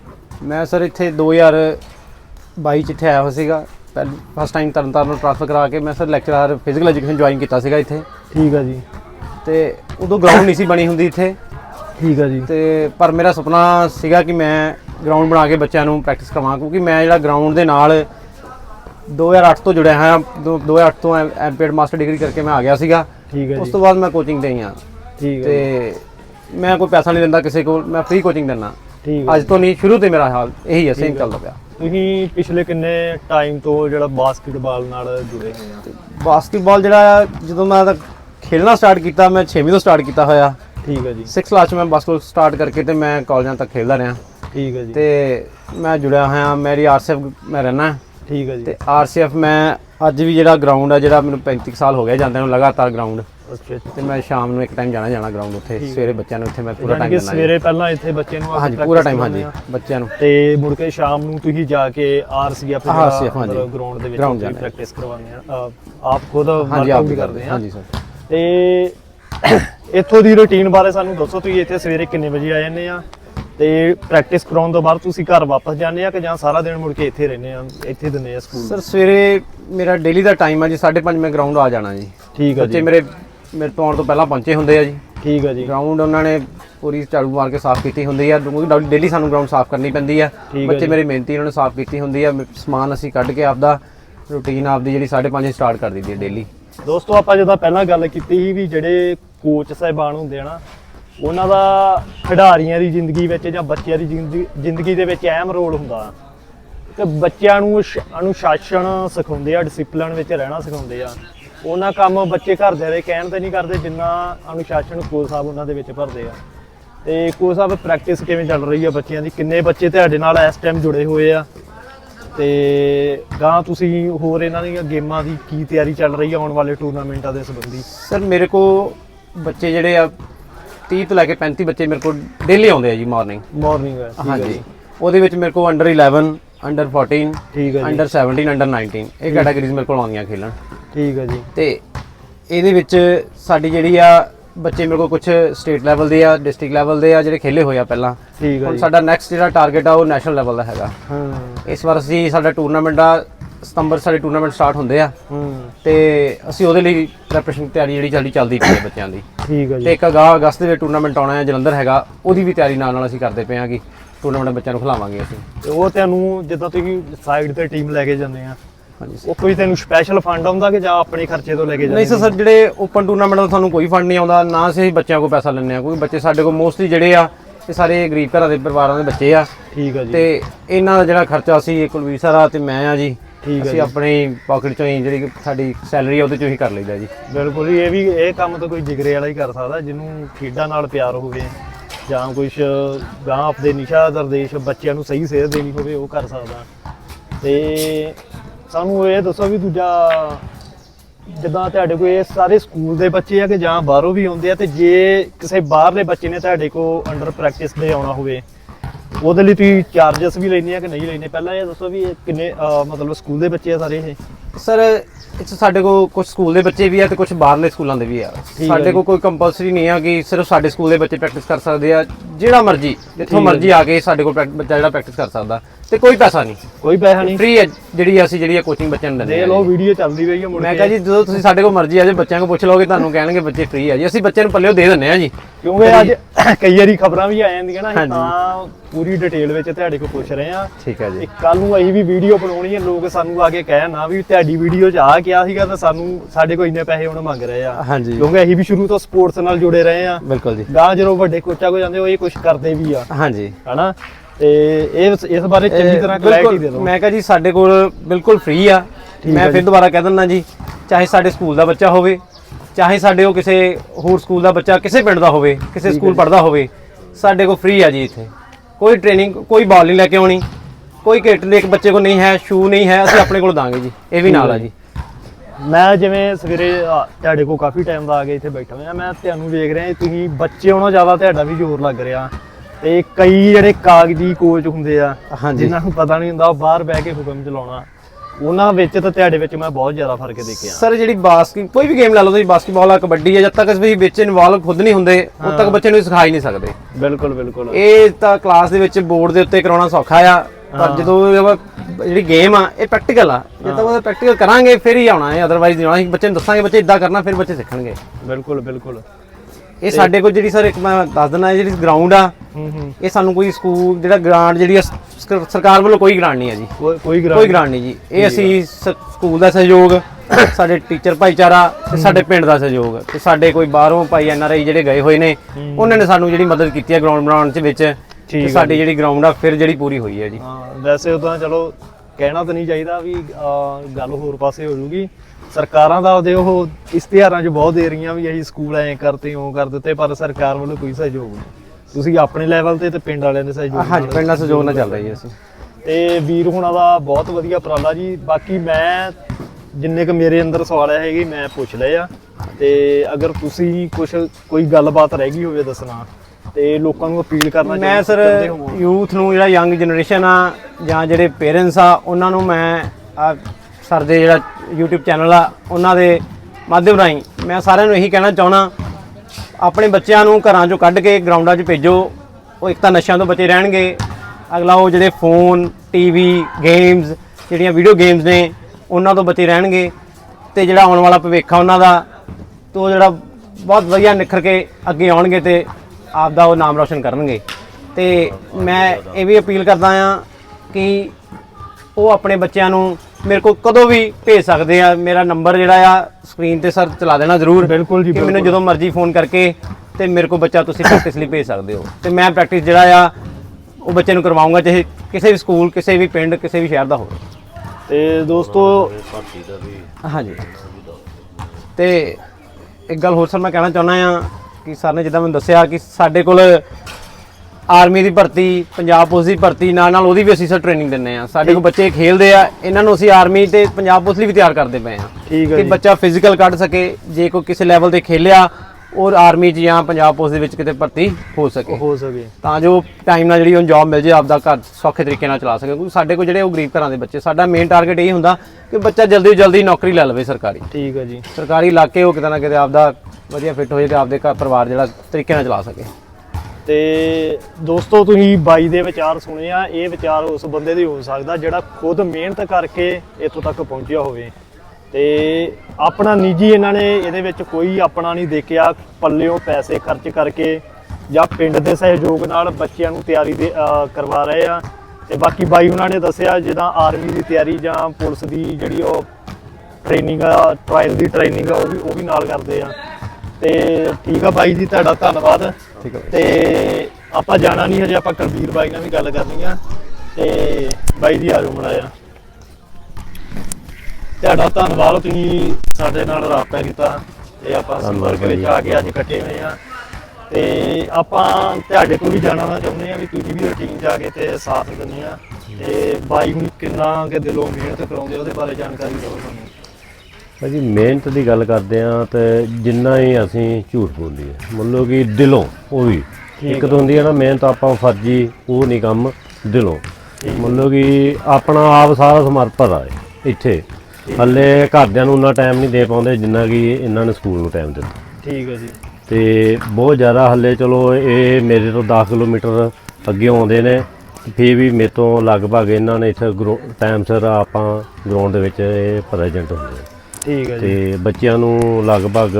ਮੈਂ ਸਰ ਇੱਥੇ 2022 ਚ ਇੱਥੇ ਆਇਆ ਹੋਇਆ ਸੀਗਾ। ਪਹਿਲ ਫਸਟ ਟਾਈਮ ਤਰਨਤਾਰਨ ਨੂੰ ਟ੍ਰਾਂਸਫਰ ਕਰਾ ਕੇ ਮੈਂ sir lecturer physical education join ਕੀਤਾ ਸੀਗਾ ਇੱਥੇ।
ਠੀਕ ਆ ਜੀ।
ਤੇ ਉਦੋਂ ਗਰਾਊਂਡ ਨਹੀਂ ਸੀ ਬਣੀ ਹੁੰਦੀ ਇੱਥੇ।
ਠੀਕ ਆ ਜੀ।
ਤੇ ਪਰ ਮੇਰਾ ਸੁਪਨਾ ਸੀਗਾ ਕਿ ਮੈਂ ਗਰਾਊਂਡ ਬਣਾ ਕੇ ਬੱਚਿਆਂ ਨੂੰ ਪ੍ਰੈਕਟਿਸ ਕਰਵਾਵਾਂ ਕਿਉਂਕਿ ਮੈਂ ਜਿਹੜਾ ਗਰਾਊਂਡ ਦੇ ਨਾਲ 2008 ਤੋਂ ਜੁੜਿਆ ਹਾਂ ਦੋ- 2008 ਤੋਂ ਐਮਪੀਐਡ ਮਾਸਟਰ ਡਿਗਰੀ ਕਰਕੇ ਮੈਂ ਆ ਗਿਆ ਸੀਗਾ।
ਠੀਕ ਆ
ਉਸ ਤੋਂ ਬਾਅਦ ਮੈਂ ਕੋਚਿੰਗ ਦੇਈ ਹਾਂ
ਠੀਕ ਆ ਜੀ,
ਤੇ ਮੈਂ ਕੋਈ ਪੈਸਾ ਨਹੀਂ ਦਿੰਦਾ ਕਿਸੇ ਕੋਲ ਮੈਂ ਫ੍ਰੀ ਕੋਚਿੰਗ ਦਿੰਦਾ।
ਠੀਕ
ਅੱਜ ਤੋਂ ਨਹੀਂ ਸ਼ੁਰੂ ਤੋਂ ਮੇਰਾ ਹਾਲ ਇਹੀ ਹੈ ਸੇਮ ਚੱਲਦਾ ਪਿਆ।
ਤੁਸੀਂ ਪਿਛਲੇ ਕਿੰਨੇ ਟਾਈਮ ਤੋਂ ਜਿਹੜਾ ਬਾਸਕਟਬਾਲ ਨਾਲ ਜੁੜੇ ਹੋਏ ਆ?
ਬਾਸਕਟਬਾਲ ਜਿਹੜਾ ਜਦੋਂ ਮੈਂ ਤਾਂ ਖੇਡਣਾ ਸਟਾਰਟ ਕੀਤਾ ਮੈਂ 6ਵੀਂ ਤੋਂ ਸਟਾਰਟ ਕੀਤਾ ਹੋਇਆ।
ਠੀਕ ਆ ਜੀ।
6 ਕਲਾਸ ਮੈਂ ਬਾਸਕਟਬਾਲ ਸਟਾਰਟ ਕਰਕੇ ਤੇ ਮੈਂ ਕਾਲਜਾਂ ਤੱਕ ਖੇਡਦਾ ਰਿਹਾ।
ਠੀਕ ਆ ਜੀ।
ਤੇ ਮੈਂ ਜੁੜਿਆ ਹੋਇਆ ਮੇਰੀ ਆਰਸੀਐਫ ਮੈਂ ਰਹਿਣਾ
ਠੀਕ ਆ ਜੀ।
ਤੇ ਆਰਸੀਐਫ ਮੈਂ ਅੱਜ ਵੀ ਜਿਹੜਾ ਗਰਾਊਂਡ ਆ ਜਿਹੜਾ ਮੈਨੂੰ 35 ਕੁ ਸਾਲ ਹੋ ਗਏ ਜਾਂਦੇ ਨੂੰ ਲਗਾਤਾਰ ਗਰਾਊਂਡ
ਅੱਛਾ।
ਤੇ ਮੈਂ ਸ਼ਾਮ ਨੂੰ ਇੱਕ ਟਾਈਮ ਜਾਣਾ ਜਾਣਾ ਗਰਾਊਂਡ ਉੱਥੇ ਸਵੇਰੇ ਬੱਚਿਆਂ ਨੂੰ ਇੱਥੇ ਮੈਂ ਪੂਰਾ ਟਾਈਮ ਦਿੰਦਾ
ਸਵੇਰੇ ਪਹਿਲਾਂ ਇੱਥੇ ਬੱਚੇ ਨੂੰ
ਹਾਂਜੀ ਪੂਰਾ ਟਾਈਮ ਹਾਂਜੀ। ਬੱਚਿਆਂ ਨੂੰ।
ਤੇ ਮੁੜ ਕੇ ਸ਼ਾਮ ਨੂੰ ਤੁਸੀਂ ਜਾ ਕੇ
RCF, ਹਾਂਜੀ।
ਗਰਾਊਂਡ ਦੇ ਵਿੱਚ। ਪ੍ਰੈਕਟਿਸ ਕਰਵਾਉਂਦੇ ਆ ਆਪ ਖੁਦ ਵਰਕਆਊਟ
ਵੀ
ਕਰਦੇ ਆ
ਹਾਂਜੀ ਸਰ।
ਤੇ ਇੱਥੋਂ ਦੀ ਰੁਟੀਨ ਬਾਰੇ ਸਾਨੂੰ ਦੱਸੋ ਤੁਸੀਂ ਇੱਥੇ ਸਵੇਰੇ ਕਿੰਨੇ ਵਜੇ ਆ ਜਾਂਦੇ ਆ? ਤੇ ਪ੍ਰੈਕਟਿਸ ਕਰਾਉਣ ਤੋਂ ਬਾਅਦ ਤੁਸੀਂ ਘਰ ਵਾਪਸ ਜਾਂਦੇ ਆ ਕਿ ਜਾਂ ਸਾਰਾ ਦਿਨ ਮੁੜ ਕੇ ਇੱਥੇ ਰਹਿੰਦੇ ਆ ਇੱਥੇ ਦਿੰਦੇ ਆ ਸਕੂਲ
ਸਰ ਸਵੇਰੇ ਮੇਰਾ ਡੇਲੀ ਦਾ ਟਾਈਮ ਆ ਜੀ 5:30 ਮੈਂ ਗਰਾਊਂਡ ਆ ਜਾਣਾ ਜੀ।
ਠੀਕ ਆ
ਬੱਚੇ
ਜੀ।
ਮੇਰੇ ਮੇਰੇ ਤੋਂ ਆਉਣ ਤੋਂ ਪਹਿਲਾਂ ਪਹੁੰਚੇ ਹੁੰਦੇ ਆ ਜੀ।
ਠੀਕ ਆ ਜੀ।
ਗਰਾਊਂਡ ਉਹਨਾਂ ਨੇ ਪੂਰੀ ਝਾੜੂ ਮਾਰ ਕੇ ਸਾਫ਼ ਕੀਤੀ ਹੁੰਦੀ ਆ। ਕਿਉਂਕਿ ਡੇਲੀ ਸਾਨੂੰ ਗਰਾਊਂਡ ਸਾਫ਼ ਕਰਨੀ ਪੈਂਦੀ ਆ।
ਆ
ਬੱਚੇ। ਮੇਰੇ ਮਿਹਨਤੀ ਉਹਨਾਂ ਨੇ ਸਾਫ਼ ਕੀਤੀ ਹੁੰਦੀ ਆ। ਸਮਾਨ ਅਸੀਂ ਕੱਢ ਕੇ ਆਪਦਾ ਰੂਟੀਨ ਆਪਦੀ ਜਿਹੜੀ 5:30 ਸਟਾਰਟ ਕਰ ਦਿੱਤੀ ਹੈ ਡੇਲੀ
ਦੋਸਤੋ, ਆਪਾਂ ਜਦੋਂ ਪਹਿਲਾਂ ਗੱਲ ਕੀਤੀ ਸੀ ਵੀ ਜਿਹੜੇ ਕੋਚ ਸਾਹਿਬਾਨ ਹੁੰਦੇ ਆ ਨਾ, ਉਹਨਾਂ ਦਾ ਖਿਡਾਰੀਆਂ ਦੀ ਜ਼ਿੰਦਗੀ ਵਿੱਚ ਜਾਂ ਬੱਚਿਆਂ ਦੀ ਜ਼ਿੰਦਗੀ ਜ਼ਿੰਦਗੀ ਦੇ ਵਿੱਚ ਅਹਿਮ ਰੋਲ ਹੁੰਦਾ ਤੇ ਬੱਚਿਆਂ ਨੂੰ ਸ਼- ਅਨੁਸ਼ਾਸਨ ਸਿਖਾਉਂਦੇ ਆ ਡਿਸਪਲਿਨ ਵਿੱਚ ਰਹਿਣਾ ਸਿਖਾਉਂਦੇ ਆ। ਉਹਨਾਂ ਕੰਮ ਬੱਚੇ ਘਰਦਿਆਂ ਦੇ ਕਹਿਣ ਤੇ ਨਹੀਂ ਕਰਦੇ ਜਿੰਨਾ ਅਨੁਸ਼ਾਸਨ ਕੋਚ ਸਾਹਿਬ ਉਹਨਾਂ ਦੇ ਵਿੱਚ ਭਰਦੇ ਆ। ਤੇ ਕੋਚ ਸਾਹਿਬ ਪ੍ਰੈਕਟਿਸ ਕਿਵੇਂ ਚੱਲ ਰਹੀ ਆ ਬੱਚਿਆਂ ਦੀ? ਕਿੰਨੇ ਬੱਚੇ ਤੁਹਾਡੇ ਨਾਲ ਇਸ ਟਾਈਮ ਜੁੜੇ ਹੋਏ ਆ? ਤੇ ਗਾਂ ਤੁਸੀਂ ਹੋਰ ਇਹਨਾਂ ਦੀਆਂ ਗੇਮਾਂ ਦੀ ਕੀ ਤਿਆਰੀ ਚੱਲ ਰਹੀ ਹੈ ਆਉਣ ਵਾਲੇ ਟੂਰਨਾਮੈਂਟਾਂ ਦੇ ਸੰਬੰਧੀ?
ਸਰ ਮੇਰੇ ਕੋ ਬੱਚੇ ਜਿਹੜੇ ਆ 30 ਤੋਂ ਲੈ ਕੇ 35 ਬੱਚੇ ਮੇਰੇ ਕੋਲ ਡੇਲੀ ਆਉਂਦੇ ਆ ਜੀ ਮਾਰਨਿੰਗ
ਮਾਰਨਿੰਗ ਹੈ ਠੀਕ ਹੈ
ਹਾਂਜੀ।
ਜੀ।
ਉਹਦੇ ਵਿੱਚ ਮੇਰੇ ਕੋਲ ਅੰਡਰ 11 ਅੰਡਰ 14
ਠੀਕ ਹੈ ਜੀ।
ਅੰਡਰ 17 ਅੰਡਰ 19 ਇਹ ਕੈਟਾਗਰੀਜ਼ ਮੇਰੇ ਕੋਲ ਆਉਂਦੀਆਂ ਖੇਲਣ।
ਠੀਕ ਹੈ ਜੀ।
ਤੇ ਇਹਦੇ ਵਿੱਚ ਸਾਡੀ ਜਿਹੜੀ ਆ ਬੱਚੇ ਮੇਰੇ ਕੋਲ ਕੁਝ ਸਟੇਟ ਲੈਵਲ ਦੇ ਆ ਡਿਸਟ੍ਰਿਕਟ ਲੈਵਲ ਦੇ ਆ ਜਿਹੜੇ ਖੇਲੇ ਹੋਏ ਆ ਪਹਿਲਾਂ।
ਠੀਕ ਹੈ
ਹੁਣ
ਜੀ।
ਸਾਡਾ ਨੈਕਸਟ ਜਿਹੜਾ ਟਾਰਗੇਟ ਆ ਉਹ ਨੈਸ਼ਨਲ ਲੈਵਲ ਦਾ ਹੈਗਾ।
ਹਾਂ।
ਇਸ ਵਾਰ ਅਸੀਂ ਸਾਡਾ ਟੂਰਨਾਮੈਂਟ ਆ ਸਤੰਬਰ ਸਾਡੇ ਟੂਰਨਾਮੈਂਟ ਸਟਾਰਟ ਹੁੰਦੇ ਆ।
ਹੂੰ।
ਤੇ ਅਸੀਂ ਉਹਦੇ ਲਈ ਪ੍ਰੈਪਰੇਸ਼ਨ ਤਿਆਰੀ ਜਿਹੜੀ ਸਾਡੀ ਚੱਲਦੀ ਪਈ ਹੈ ਬੱਚਿਆਂ ਦੀ।
ਠੀਕ ਹੈ
ਤੇ
ਜੀ
ਇੱਕ ਅਗਾਂਹ ਅਗਸਤ ਦੇ ਵਿੱਚ ਟੂਰਨਾਮੈਂਟ ਆਉਣਾ ਹੈ ਜਲੰਧਰ ਹੈਗਾ ਉਹਦੀ ਵੀ ਤਿਆਰੀ ਨਾਲ ਨਾਲ ਅਸੀਂ ਕਰਦੇ ਪਏ ਹਾਂ ਕਿ ਟੂਰਨਾਮੈਂਟ ਬੱਚਿਆਂ ਨੂੰ ਖਿਲਾਵਾਂਗੇ ਅਸੀਂ।
ਤੇ ਉਹ ਤੁਹਾਨੂੰ ਜਿੱਦਾਂ ਤੁਸੀਂ ਸਾਈਡ ਤੇ ਟੀਮ ਲੈ ਕੇ ਜਾਂਦੇ ਆ
ਹਾਂਜੀ।
ਉਹ ਕੋਈ ਤੈਨੂੰ ਸਪੈਸ਼ਲ ਫੰਡ ਆਉਂਦਾ ਕਿ ਜਾਂ ਆਪਣੇ ਖਰਚੇ ਤੋਂ ਲੈ ਕੇ ਜਾਂਦੇ
ਨਹੀਂ ਸਰ ਜਿਹੜੇ ਓਪਨ ਟੂਰਨਾਮੈਂਟ ਦਾ ਤੁਹਾਨੂੰ ਕੋਈ ਫੰਡ ਨਹੀਂ ਆਉਂਦਾ ਨਾ ਅਸੀਂ ਬੱਚਿਆਂ ਕੋਲ ਪੈਸਾ ਲੈਂਦੇ ਆ ਕਿਉਂਕਿ ਬੱਚੇ ਸਾਡੇ ਕੋਲ ਮੋਸਟਲੀ ਜਿਹੜੇ ਆ ਇਹ ਸਾਰੇ ਗਰੀਬ ਘਰਾਂ ਦੇ ਪਰਿਵਾਰਾਂ ਦੇ ਬੱਚੇ ਆ।
ਠੀਕ ਹੈ ਜੀ।
ਤੇ ਇਹਨਾਂ ਦਾ ਜਿਹੜਾ ਖਰਚਾ ਅਸੀਂ ਕੁਲਵੀਰ ਸਰ ਆ ਤੇ ਮੈਂ ਆ ਜੀ
ਠੀਕ
ਅਸੀਂ ਆਪਣੀ ਪਾਕਟ ਚੋਂ ਹੀ ਜਿਹੜੀ ਸਾਡੀ ਸੈਲਰੀ ਆ ਉਹਦੇ ਚੋਂ ਹੀ ਕਰ ਲਈਦਾ ਜੀ।
ਬਿਲਕੁਲ ਜੀ ਇਹ ਵੀ ਇਹ ਕੰਮ ਤਾਂ ਕੋਈ ਜਿਗਰੇ ਵਾਲਾ ਹੀ ਕਰ ਸਕਦਾ ਜਿਹਨੂੰ ਖੇਡਾਂ ਨਾਲ ਪਿਆਰ ਹੋਵੇ ਜਾਂ ਕੁਝ ਗਾਂ ਆਪਦੇ ਨਿਸ਼ਾ ਦਰਦੇਸ਼ ਬੱਚਿਆਂ ਨੂੰ ਸਹੀ ਸੇਧ ਦੇਣੀ ਹੋਵੇ ਉਹ ਕਰ ਸਕਦਾ। ਤੇ ਸਾਨੂੰ ਇਹ ਦੱਸੋ ਵੀ ਦੂਜਾ ਜਿੱਦਾਂ ਤੁਹਾਡੇ ਕੋਲ ਇਹ ਸਾਰੇ ਸਕੂਲ ਦੇ ਬੱਚੇ ਆ ਕਿ ਜਾਂ ਬਾਹਰੋਂ ਵੀ ਆਉਂਦੇ ਆ ਤੇ ਜੇ ਕਿਸੇ ਬਾਹਰਲੇ ਬੱਚੇ ਨੇ ਤੁਹਾਡੇ ਕੋਲ ਅੰਡਰ ਪ੍ਰੈਕਟਿਸ ਦੇ ਆਉਣਾ ਹੋਵੇ ਉਹਦੇ ਲਈ ਤੁਸੀਂ ਚਾਰजेस ਵੀ ਲੈਣੇ ਆ ਕਿ ਨਹੀਂ ਲੈਣੇ ਪਹਿਲਾਂ ਇਹ ਦੱਸੋ ਵੀ ਇਹ ਕਿੰਨੇ ਅਹ, ਮਤਲਬ ਸਕੂਲ ਦੇ ਬੱਚੇ ਆ ਸਾਰੇ ਇਹ?
ਸਰ ਇੱਥੇ ਸਾਡੇ ਕੋਲ ਕੁਝ ਸਕੂਲ ਦੇ ਬੱਚੇ ਵੀ ਆ ਤੇ ਕੁਝ ਬਾਹਰਲੇ ਸਕੂਲਾਂ ਦੇ ਵੀ ਆ।
ਹੈ
ਸਾਡੇ। ਕੋਲ ਕੋਈ ਕੰਪਲਸਰੀ ਨਹੀਂ ਆ ਕਿ ਸਿਰਫ ਸਾਡੇ ਸਕੂਲ ਦੇ ਬੱਚੇ ਪ੍ਰੈਕਟਿਸ ਕਰ ਸਕਦੇ ਆ ਜਿਹੜਾ ਮਰਜ਼ੀ ਜਿੱਥੋਂ ਮਰਜ਼ੀ ਆ ਕੇ ਸਾਡੇ ਕੋਲ ਪ੍ਰੈਕ- ਬੱਚਾ ਜਿਹੜਾ ਪ੍ਰੈਕਟਿਸ ਕਰ ਸਕਦਾ। ਤੇ ਕੋਈ ਪੈਸਾ ਨਹੀਂ।
ਕੋਈ ਪੈਸਾ ਨਹੀਂ।
ਫ੍ਰੀ ਹੈ ਜਿਹੜੀ ਅਸੀਂ ਜਿਹੜੀ ਕੋਚਿੰਗ ਬੱਚਿਆਂ ਨੂੰ ਦਿੰਦੇ
ਦੇਖ ਲਓ ਵੀਡੀਓ ਚੱਲਦੀ ਰਹੀ ਹੈ ਮੁੜ
ਮੈਂ ਕਹਾਂ ਜੀ ਜਦੋਂ ਤੁਸੀਂ ਸਾਡੇ ਕੋਲ ਮਰਜ਼ੀ ਆ ਜਾਓ ਬੱਚਿਆਂ ਕੋਲ ਪੁੱਛ ਲਓਗੇ ਤੁਹਾਨੂੰ ਕਹਿਣਗੇ ਬੱਚੇ ਫ੍ਰੀ ਆ ਜੀ। ਅਸੀਂ ਬੱਚਿਆਂ ਨੂੰ ਪੱਲਿਓ ਦੇ ਦਿੰਦੇ ਆ ਜੀ।
ਕਿਉਂਕਿ ਅੱਜ ਕਈ ਵਾਰੀ ਖਬਰਾਂ ਵੀ ਆ ਜਾਂਦੀਆਂ ਨਾ ਅਸੀਂ। ਤਾਂ ਪੂਰੀ ਡਿਟੇਲ ਵਿੱਚ ਤੁਹਾਡੇ ਕੋਲ ਪੁੱਛ ਰਹੇ ਆ
ਠੀਕ ਹੈ ਜੀ।
ਕੱਲ ਨੂੰ ਅਸੀਂ ਵੀ ਵੀਡੀਓ ਬਣਾਉਣੀ ਹੈ ਲੋਕ ਸਾਨੂੰ ਆ ਕੇ ਕਹਿਣ ਨਾ ਵੀ ਤੁਹਾਡੀ ਵੀਡੀਓ 'ਚ ਆ ਕਿਹਾ ਸੀਗਾ ਤਾਂ ਸਾਨੂੰ ਸਾਡੇ ਕੋਲ ਇੰਨੇ ਪੈਸੇ ਹੁਣ ਮੰਗ ਰਹੇ ਆ।
ਹਾਂਜੀ।
ਕਿਉਂਕਿ ਅਸੀਂ ਵੀ ਸ਼ੁਰੂ ਤੋਂ ਸਪੋਰਟਸ ਨਾਲ ਜੁੜੇ ਰਹੇ ਆ
ਬਿਲਕੁਲ ਜੀ।
ਗਾਂ ਜਦੋਂ ਵੱਡੇ ਕੋਚਾਂ ਕੋ ਜਾਂਦੇ ਉਹ ਇਹ ਕੁਝ ਕਰਦੇ ਵੀ ਆ।
ਹਾਂਜੀ।
ਹਨਾ? ਤੇ ਇਹ ਇਸ ਬਾਰੇ ਚੰਗੀ ਤਰ੍ਹਾਂ ਕਲੈਰਿਟੀ ਦੇ ਦਿਓ।
ਮੈਂ ਕਹਾਂ ਜੀ ਸਾਡੇ ਕੋਲ ਬਿਲਕੁਲ ਫ੍ਰੀ ਆ। ਮੈਂ ਫਿਰ। ਦੁਬਾਰਾ ਕਹਿ ਦਿੰਦਾ ਜੀ ਚਾਹੇ ਸਾਡੇ ਸਕੂਲ ਦਾ ਬੱਚਾ ਹੋਵੇ ਚਾਹੇ ਸਾਡੇ ਉਹ ਕਿਸੇ ਹੋਰ ਸਕੂਲ ਦਾ ਬੱਚਾ ਕਿਸੇ ਪਿੰਡ ਦਾ ਹੋਵੇ ਕਿਸੇ ਸਕੂਲ ਪੜਦਾ ਹੋਵੇ ਸਾਡੇ ਕੋਲ ਫ੍ਰੀ ਆ ਜੀ ਇੱਥੇ। ਕੋਈ ਟ੍ਰੇਨਿੰਗ ਕੋਈ ਬਾਲ ਨਹੀਂ ਲੈ ਕੇ ਆਉਣੀ ਕੋਈ ਕਿਟ ਨਹੀਂ ਇੱਕ ਬੱਚੇ ਕੋਲ ਨਹੀਂ ਹੈ ਸ਼ੂ ਨਹੀਂ ਹੈ ਅਸੀਂ ਆਪਣੇ ਕੋਲ ਦਾਂਗੇ ਜੀ। ਇਹ ਵੀ ਨਾਲ ਆ ਜੀ।
ਮੈਂ ਜਿਵੇਂ ਸਵੇਰੇ ਤੁਹਾਡੇ ਕੋਲ ਕਾਫੀ ਟਾਈਮ ਦਾ ਆ ਕੇ ਇੱਥੇ ਬੈਠਾ ਹੋਇਆ ਮੈਂ ਤੁਹਾਨੂੰ ਵੇਖ ਰਿਹਾ ਤੁਸੀਂ ਬੱਚੇ ਹੋਣੋਂ ਜ਼ਿਆਦਾ ਤੁਹਾਡਾ ਵੀ ਜ਼ੋਰ ਲੱਗ ਰਿਹਾ। ਤੇ ਕਈ ਜਿਹੜੇ ਕਾਗਜ਼ੀ ਕੋਚ ਹੁੰਦੇ ਆ
ਹਾਂਜੀ।
ਜਿਨ੍ਹਾਂ ਨੂੰ ਪਤਾ ਨਹੀਂ ਹੁੰਦਾ ਉਹ ਬਾਹਰ ਬਹਿ ਕੇ ਹੁਕਮ ਚਲਾਉਣਾ। ਉਹਨਾਂ ਵਿੱਚ ਤੇ ਤੁਹਾਡੇ ਵਿੱਚ ਮੈਂ ਬਹੁਤ ਜ਼ਿਆਦਾ ਫ਼ਰਕ ਦੇਖਿਆ।
ਸਰ ਜਿਹੜੀ ਬਾਸਕਿੰਗ ਕੋਈ ਵੀ ਗੇਮ ਲਾ ਲਓ ਤੁਸੀਂ ਬਾਸਕਟਬਾਲ ਆ ਕਬੱਡੀ ਆ ਜਦ ਤੱਕ ਅਸੀਂ ਵਿੱਚ ਇਨਵੋਲਵ ਖੁਦ ਨਹੀਂ ਹੁੰਦੇ ਉਦ ਤੱਕ ਬੱਚੇ ਨੂੰ ਸਿਖਾ ਹੀ ਨਹੀਂ ਸਕਦੇ।
ਬਿਲਕੁਲ ਬਿਲਕੁਲ।
ਇਹ ਤਾਂ ਕਲਾਸ ਦੇ ਵਿੱਚ ਬੋਰਡ ਦੇ ਉੱਤੇ ਕਰਾਉਣਾ ਸੌਖਾ ਆ ਪਰ ਜਦੋਂ ਜਿਹੜੀ ਗੇਮ ਆ ਇਹ ਪ੍ਰੈਕਟੀਕਲ ਆ ਜੇ ਤਾਂ ਉਹ ਪ੍ਰੈਕਟੀਕਲ ਕਰਾਂਗੇ ਫਿਰ ਹੀ ਆਉਣਾ ਹੈ ਅਦਰਵਾਈਜ਼ ਨਹੀਂ ਆਉਣਾ। ਅਸੀਂ ਬੱਚੇ ਨੂੰ ਦੱਸਾਂਗੇ ਬੱਚੇ ਇਦਾਂ ਕਰਨਾ ਫਿਰ ਬੱਚੇ ਸਿੱਖਣਗੇ।
ਬਿਲਕੁਲ ਬਿਲਕੁਲ।
ਇਹ ਸਾਡੇ ਕੋਲ ਜਿਹੜੀ ਸਰ ਇੱਕ ਮੈਂ ਦੱਸ ਦਿੰਦਾ ਜਿਹੜੀ ਗਰਾਊਂਡ ਆ ਇਹ ਸਾਨੂੰ ਕੋਈ ਸਕੂਲ ਜਿਹੜਾ ਗ੍ਰਾਂਟ ਜਿਹੜੀ ਸਰਕਾਰ ਵੱਲੋਂ ਕੋਈ ਗ੍ਰਾਂਟ ਨਹੀਂ ਹੈ ਜੀ।
ਕੋਈ ਕੋਈ ਗਰਾ
ਕੋਈ ਗ੍ਰਾਂਟ ਨਹੀਂ ਜੀ। ਇਹ ਅਸੀਂ ਸਕੂਲ ਦਾ ਸਹਿਯੋਗ ਸਾਡੇ ਟੀਚਰ ਭਾਈਚਾਰਾ ਤੇ ਸਾਡੇ ਪਿੰਡ ਦਾ ਸਹਿਯੋਗ। ਤੇ ਸਾਡੇ ਕੋਈ ਬਾਹਰੋਂ ਭਾਈ ਐਨਆਰਆਈ ਜਿਹੜੇ ਗਏ ਹੋਏ ਨੇ ਉਹਨਾਂ ਨੇ ਸਾਨੂੰ ਜਿਹੜੀ ਮਦਦ ਕੀਤੀ ਹੈ ਗਰਾਊਂਡ ਬਣਾਉਣ ਦੇ ਵਿੱਚ। ਸਾਡੀ ਜਿਹੜੀ ਗਰਾਊਂਡ ਆ ਫਿਰ ਜਿਹੜੀ ਪੂਰੀ ਹੋਈ ਹੈ ਜੀ।
ਹਾਂ ਵੈਸੇ ਉਦਾਂ ਚਲੋ ਕਹਿਣਾ ਤਾਂ ਨਹੀਂ ਚਾਹੀਦਾ ਵੀ ਗੱਲ ਹੋਰ ਪਾਸੇ ਹੋ ਜੂਗੀ। ਸਰਕਾਰਾਂ ਦਾ ਉਹਦੇ ਉਹ ਇਸ਼ਤਿਹਾਰਾਂ 'ਚ ਬਹੁਤ ਦੇ ਰਹੀਆਂ ਵੀ ਅਸੀਂ ਸਕੂਲ ਐਂ ਕਰਤੇ ਉਹ ਕਰ ਦਿੱਤੇ ਪਰ ਸਰਕਾਰ ਵੱਲੋਂ ਕੋਈ ਸਹਿਯੋਗ ਨਹੀਂ। ਤੁਸੀਂ ਆਪਣੇ ਲੈਵਲ ਤੇ ਤੇ ਪਿੰਡ ਵਾਲਿਆਂ ਦੇ ਸਹਿਯੋਗ
ਹਾਂਜੀ ਪਿੰਡ ਦਾ ਸਹਿਯੋਗ ਨਾਲ ਚੱਲ ਰਹੀ ਹੈ ਅਸੀਂ
ਤੇ ਵੀਰ ਹੁਣਾਂ ਦਾ ਬਹੁਤ ਵਧੀਆ ਉਪਰਾਲਾ ਜੀ। ਬਾਕੀ ਮੈਂ ਜਿੰਨੇ ਕ ਮੇਰੇ ਅੰਦਰ ਸਵਾਲ ਹੈਗੇ ਮੈਂ ਪੁੱਛ ਲਏ ਆ। ਤੇ ਅਗਰ ਤੁਸੀਂ ਕੁਝ ਕੋਈ ਗੱਲਬਾਤ ਰਹਿ ਗਈ ਹੋਵੇ ਦੱਸਣਾ। ਤੇ ਲੋਕਾਂ ਨੂੰ ਅਪੀਲ ਕਰਨਾ
ਮੈਂ ਸਰ ਯੂਥ ਨੂੰ ਜਿਹੜਾ ਯੰਗ ਜਨਰੇਸ਼ਨ ਆ ਜਾਂ ਜਿਹੜੇ ਪੇਰੈਂਟਸ ਆ ਉਹਨਾਂ ਨੂੰ ਮੈਂ ਆ ਸਰ ਦੇ ਜਿਹੜਾ YouTube ਚੈਨਲ ਆ ਉਹਨਾਂ ਦੇ ਮਾਧਿਅਮ ਰਾਹੀਂ ਮੈਂ ਸਾਰਿਆਂ ਨੂੰ ਇਹੀ ਕਹਿਣਾ ਚਾਹਣਾ ਆਪਣੇ ਬੱਚਿਆਂ ਨੂੰ ਘਰਾਂ ਚੋਂ ਕੱਢ ਕੇ ਗਰਾਊਂਡਾਂ 'ਚ ਭੇਜੋ ਉਹ ਇੱਕ ਤਾਂ ਨਸ਼ਿਆਂ ਤੋਂ ਬਚੇ ਰਹਿਣਗੇ ਅਗਲਾ ਉਹ ਜਿਹੜੇ ਫੋਨ ਟੀਵੀ ਗੇਮਸ ਜਿਹੜੀਆਂ ਵੀਡੀਓ ਗੇਮਸ ਨੇ ਉਹਨਾਂ ਤੋਂ ਬਚੇ ਰਹਿਣਗੇ ਤੇ ਜਿਹੜਾ ਆਉਣ ਵਾਲਾ ਭਵਿੱਖ ਆ ਉਹਨਾਂ ਦਾ ਤੇ ਜਿਹੜਾ ਬਹੁਤ ਵਧੀਆ ਨਿਖਰ ਕੇ ਅੱਗੇ ਆਉਣਗੇ ਤੇ ਆਪ ਦਾ ਉਹ ਨਾਮ ਰੋਸ਼ਨ ਕਰਨਗੇ। ਤੇ ਮੈਂ ਇਹ ਵੀ ਅਪੀਲ ਕਰਦਾ ਆ ਕਿ ਉਹ ਆਪਣੇ ਬੱਚਿਆਂ ਨੂੰ ਮੇਰੇ ਕੋਲ ਕਦੋਂ ਵੀ ਭੇਜ ਸਕਦੇ ਆ। ਮੇਰਾ ਨੰਬਰ ਜਿਹੜਾ ਆ ਸਕਰੀਨ ਤੇ ਸਰ ਚਲਾ ਦੇਣਾ ਜ਼ਰੂਰ।
ਬਿਲਕੁਲ ਜੀ,
ਕਿ ਮੈਨੂੰ। ਜਦੋਂ ਮਰਜ਼ੀ ਫੋਨ ਕਰਕੇ ਤੇ ਮੇਰੇ ਕੋਲ ਬੱਚਾ ਤੁਸੀਂ ਪ੍ਰੈਕਟਿਸ ਲਈ ਭੇਜ ਸਕਦੇ ਹੋ। ਤੇ ਮੈਂ ਪ੍ਰੈਕਟਿਸ ਜਿਹੜਾ ਆ ਉਹ ਬੱਚੇ ਨੂੰ ਕਰਵਾਉਂਗਾ ਚਾਹੇ ਕਿਸੇ ਵੀ ਸਕੂਲ ਕਿਸੇ ਵੀ ਪਿੰਡ ਕਿਸੇ ਵੀ ਸ਼ਹਿਰ ਦਾ ਹੋਵੇ।
ਤੇ ਦੋਸਤੋ
ਹਾਂਜੀ। ਤੇ ਇੱਕ ਗੱਲ ਹੋਰ ਸਰ ਮੈਂ ਕਹਿਣਾ ਚਾਹੁੰਦਾ ਆ ਕਿ ਸਰ ਨੇ ਜਿੱਦਾਂ ਮੈਨੂੰ ਦੱਸਿਆ ਕਿ ਸਾਡੇ ਕੋਲ ਆਰਮੀ ਦੀ ਭਰਤੀ ਪੰਜਾਬ ਪੁਲਿਸ ਦੀ ਭਰਤੀ ਨਾਲ ਨਾਲ ਉਹਦੀ ਵੀ ਅਸੀਂ ਸਰ ਟ੍ਰੇਨਿੰਗ ਦਿੰਨੇ ਆ ਸਾਡੇ ਕੋਲ ਬੱਚੇ ਖੇਲਦੇ ਆ ਇਹਨਾਂ ਨੂੰ ਅਸੀਂ ਆਰਮੀ ਤੇ ਪੰਜਾਬ ਪੁਲਿਸ ਲਈ ਵੀ ਤਿਆਰ ਕਰਦੇ ਪਏ ਆ
ਠੀਕ ਹੈ
ਕਿ ਬੱਚਾ ਫਿਜ਼ੀਕਲ ਕੱਢ ਸਕੇ ਜੇ ਕੋਈ ਕਿਸੇ ਲੈਵਲ ਤੇ ਖੇਲਿਆ ਔਰ ਆਰਮੀ 'ਚ ਜਾਂ ਪੰਜਾਬ ਪੁਲਿਸ ਦੇ ਵਿੱਚ ਕਿਤੇ ਭਰਤੀ ਹੋ ਸਕੇ।
ਹੋ ਸਕੇ।
ਤਾਂ ਜੋ ਟਾਈਮ ਨਾਲ ਜਿਹੜੀ ਉਹ ਜੌਬ ਮਿਲ ਜੇ ਆਪਦਾ ਘਰ ਸੌਖੇ ਤਰੀਕੇ ਨਾਲ ਚਲਾ ਸਕੇ। ਕਿਉਂਕਿ ਸਾਡੇ ਕੋਲ ਜਿਹੜੇ ਉਹ ਗਰੀਬ ਘਰਾਂ ਦੇ ਬੱਚੇ ਸਾਡਾ ਮੇਨ ਟਾਰਗੇਟ ਇਹ ਹੁੰਦਾ ਕਿ ਬੱਚਾ ਜਲਦੀ ਤੋਂ ਜਲਦੀ ਨੌਕਰੀ ਲੈ ਲਵੇ ਸਰਕਾਰੀ।
ਠੀਕ ਹੈ ਜੀ।
ਸਰਕਾਰੀ ਇਲਾਕੇ ਉਹ ਕਿਤੇ ਨਾ ਕਿਤੇ ਆਪਦਾ ਵਧੀਆ ਫਿੱਟ ਹੋ ਜਾਏ ਤੇ ਆਪਦੇ ਘਰ ਪਰਿਵਾਰ ਜਿਹੜਾ ਤਰੀਕੇ ਨਾਲ ਚਲਾ ਸਕੇ।
ਤੇ ਦੋਸਤੋ ਤੁਸੀਂ ਬਾਈ ਦੇ ਵਿਚਾਰ ਸੁਣੇ ਆ। ਇਹ ਵਿਚਾਰ ਉਸ ਬੰਦੇ ਦੇ ਹੋ ਸਕਦਾ ਜਿਹੜਾ ਖੁਦ ਮਿਹਨਤ ਕਰਕੇ ਇੱਥੋਂ ਤੱਕ ਪਹੁੰਚਿਆ ਹੋਵੇ। ਤੇ ਆਪਣਾ ਨਿੱਜੀ ਇਹਨਾਂ ਨੇ ਇਹਦੇ ਵਿੱਚ ਕੋਈ ਆਪਣਾ ਨਹੀਂ ਦੇਖਿਆ ਪੱਲਿਓਂ ਪੈਸੇ ਖਰਚ ਕਰਕੇ ਜਾਂ ਪਿੰਡ ਦੇ ਸਹਿਯੋਗ ਨਾਲ ਬੱਚਿਆਂ ਨੂੰ ਤਿਆਰੀ ਦੇ ਕਰਵਾ ਰਹੇ ਆ। ਤੇ ਬਾਕੀ ਬਾਈ ਉਹਨਾਂ ਨੇ ਦੱਸਿਆ ਜਿੱਦਾਂ ਆਰਮੀ ਦੀ ਤਿਆਰੀ ਜਾਂ ਪੁਲਿਸ ਦੀ ਜਿਹੜੀ ਉਹ ਟ੍ਰੇਨਿੰਗ ਆ ਟ੍ਰਾਇਲ ਦੀ ਟ੍ਰੇਨਿੰਗ ਆ ਉਹ ਵੀ ਉਹ ਵੀ ਨਾਲ ਕਰਦੇ ਆ। ਤੇ ਠੀਕ ਆ ਬਾਈ ਜੀ ਤੁਹਾਡਾ ਧੰਨਵਾਦ।
ਠੀਕ ਹੈ
ਤੇ ਆਪਾਂ ਜਾਣਾ ਨਹੀਂ ਹਜੇ ਆਪਾਂ ਕੁਲਵੀਰ ਬਾਈ ਨਾਲ ਵੀ ਗੱਲ ਕਰਨੀ ਆ। ਤੇ ਬਾਈ ਦੀ ਆਜੋ ਮੜਾਇਆ ਤੁਹਾਡਾ ਧੰਨਵਾਦ ਤੁਸੀਂ ਸਾਡੇ ਨਾਲ ਰਾਬਤਾ ਕੀਤਾ। ਤੇ ਆਪਾਂ ਸੰਪਰਕ ਵਿੱਚ ਆ ਕੇ ਅੱਜ ਇਕੱਠੇ ਹੋਏ ਆ ਤੇ ਆਪਾਂ ਤੁਹਾਡੇ ਕੋਲ ਵੀ ਜਾਣਨਾ ਚਾਹੁੰਦੇ ਆ ਵੀ ਤੁਸੀਂ ਵੀ ਰੁਟੀਨ ਜਾ ਕੇ ਤੇ ਸਾਥ ਦਿੰਦੇ ਆ ਤੇ ਬਾਈ ਹੁਣ ਕਿੰਨਾ ਕਿ ਦਿਲੋਂ ਮਿਹਨਤ ਕਰਾਉਂਦੇ ਉਹਦੇ ਬਾਰੇ ਜਾਣਕਾਰੀ ਦਿਓ ਸਾਨੂੰ।
ਭਾਜੀ ਮਿਹਨਤ ਦੀ ਗੱਲ ਕਰਦੇ ਆ ਤੇ ਜਿੰਨਾ ਹੀ ਅਸੀਂ ਝੂਠ ਬੋਲੀਏ ਮੰਨ ਕਿ ਦਿਲੋਂ ਉਹ ਵੀ। ਇੱਕ ਤਾਂ ਹੁੰਦੀ ਹੈ ਨਾ ਮਿਹਨਤ ਆਪਾਂ ਫਰਜੀ ਉਹ ਨਹੀਂ ਕੰਮ ਦਿਲੋਂ। ਮੰਨ ਕਿ ਆਪਣਾ ਆਪ ਸਾਰਾ ਸਮਰਪਿਤ ਆ ਇੱਥੇ। ਹੱਲੇ ਘਰਦਿਆਂ ਨੂੰ ਉਨਾ ਟਾਈਮ ਨਹੀਂ ਦੇ ਪਾਉਂਦੇ ਜਿੰਨਾ ਕਿ ਇਹਨਾਂ ਨੇ ਸਕੂਲ ਨੂੰ ਟਾਈਮ ਦਿੱਤਾ।
ਠੀਕ ਹੈ ਜੀ।
ਤੇ ਬਹੁਤ ਜ਼ਿਆਦਾ ਹੱਲੇ ਚਲੋ ਇਹ ਮੇਰੇ ਤੋਂ 10 ਕਿਲੋਮੀਟਰ ਅੱਗੇ ਆਉਂਦੇ ਨੇ ਫੇਰ ਵੀ ਮੇਰੇ ਤੋਂ ਲਗਭਗ ਇਹਨਾਂ ਨੇ ਇੱਥੇ ਟਾਈਮ ਸਿਰ ਆਪਾਂ ਗਰਾਊਂਡ ਦੇ ਵਿੱਚ ਇਹ ਪ੍ਰੈਜ਼ੈਂਟ ਹੁੰਦੇ
ਠੀਕ ਹੈ ਜੀ।
ਤੇ ਬੱਚਿਆਂ ਨੂੰ ਲਗਭਗ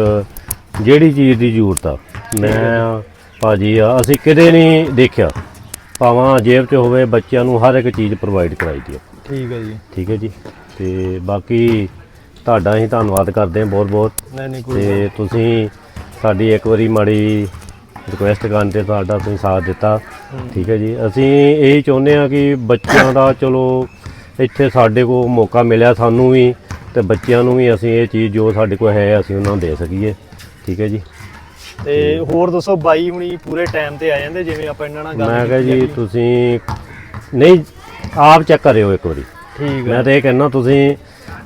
ਜਿਹੜੀ ਚੀਜ਼ ਦੀ ਜ਼ਰੂਰਤ ਆ ਮੈਂ ਭਾਜੀ ਆ ਅਸੀਂ ਕਿਤੇ ਨਹੀਂ ਦੇਖਿਆ। ਭਾਵਾਂ ਜੇਬ 'ਚ ਹੋਵੇ ਬੱਚਿਆਂ ਨੂੰ ਹਰ ਇੱਕ ਚੀਜ਼ ਪ੍ਰੋਵਾਈਡ ਕਰਾਈ ਦੀ ਆ।
ਠੀਕ ਹੈ ਜੀ।
ਠੀਕ ਹੈ ਜੀ। ਤੇ ਬਾਕੀ ਤੁਹਾਡਾ ਹੀ ਧੰਨਵਾਦ ਕਰਦੇ ਹਾਂ ਬਹੁਤ ਬਹੁਤ।
ਨਹੀਂ ਨਹੀਂ ਕੋਈ
ਤੇ ਤੁਸੀਂ ਸਾਡੀ ਇੱਕ ਵਾਰੀ ਮਾੜੀ ਰਿਕੁਐਸਟ ਕਰਨ ਤੇ ਤੁਹਾਡਾ ਤੁਸੀਂ ਸਾਥ ਦਿੱਤਾ। ਠੀਕ ਹੈ ਜੀ। ਅਸੀਂ ਇਹ ਚਾਹੁੰਦੇ ਆ ਕਿ ਬੱਚਿਆਂ ਦਾ ਚਲੋ ਇੱਥੇ ਸਾਡੇ ਕੋਲ ਮੌਕਾ ਮਿਲਿਆ ਸਾਨੂੰ ਵੀ ਤੇ ਬੱਚਿਆਂ ਨੂੰ ਵੀ ਅਸੀਂ ਇਹ ਚੀਜ਼ ਜੋ ਸਾਡੇ ਕੋਲ ਹੈ ਅਸੀਂ ਉਹਨਾਂ ਨੂੰ ਦੇ ਸਕੀਏ। ਠੀਕ ਹੈ ਜੀ।
ਤੇ ਹੋਰ ਦੱਸੋ ਬਾਈ ਹੁਣੀ ਪੂਰੇ ਟਾਈਮ ਤੇ ਆ ਜਾਂਦੇ ਜਿਵੇਂ ਆਪਾਂ ਇਹਨਾਂ ਨਾਲ ਗੱਲ
ਮੈਂ ਕਿਹਾ ਜੀ। ਤੁਸੀਂ ਨਹੀਂ ਆਪ ਚੈੱਕ ਕਰਿਓ ਇੱਕ ਵਾਰੀ।
ਠੀਕ
ਮੈਂ ਤਾਂ ਇਹ ਕਹਿੰਦਾ ਤੁਸੀਂ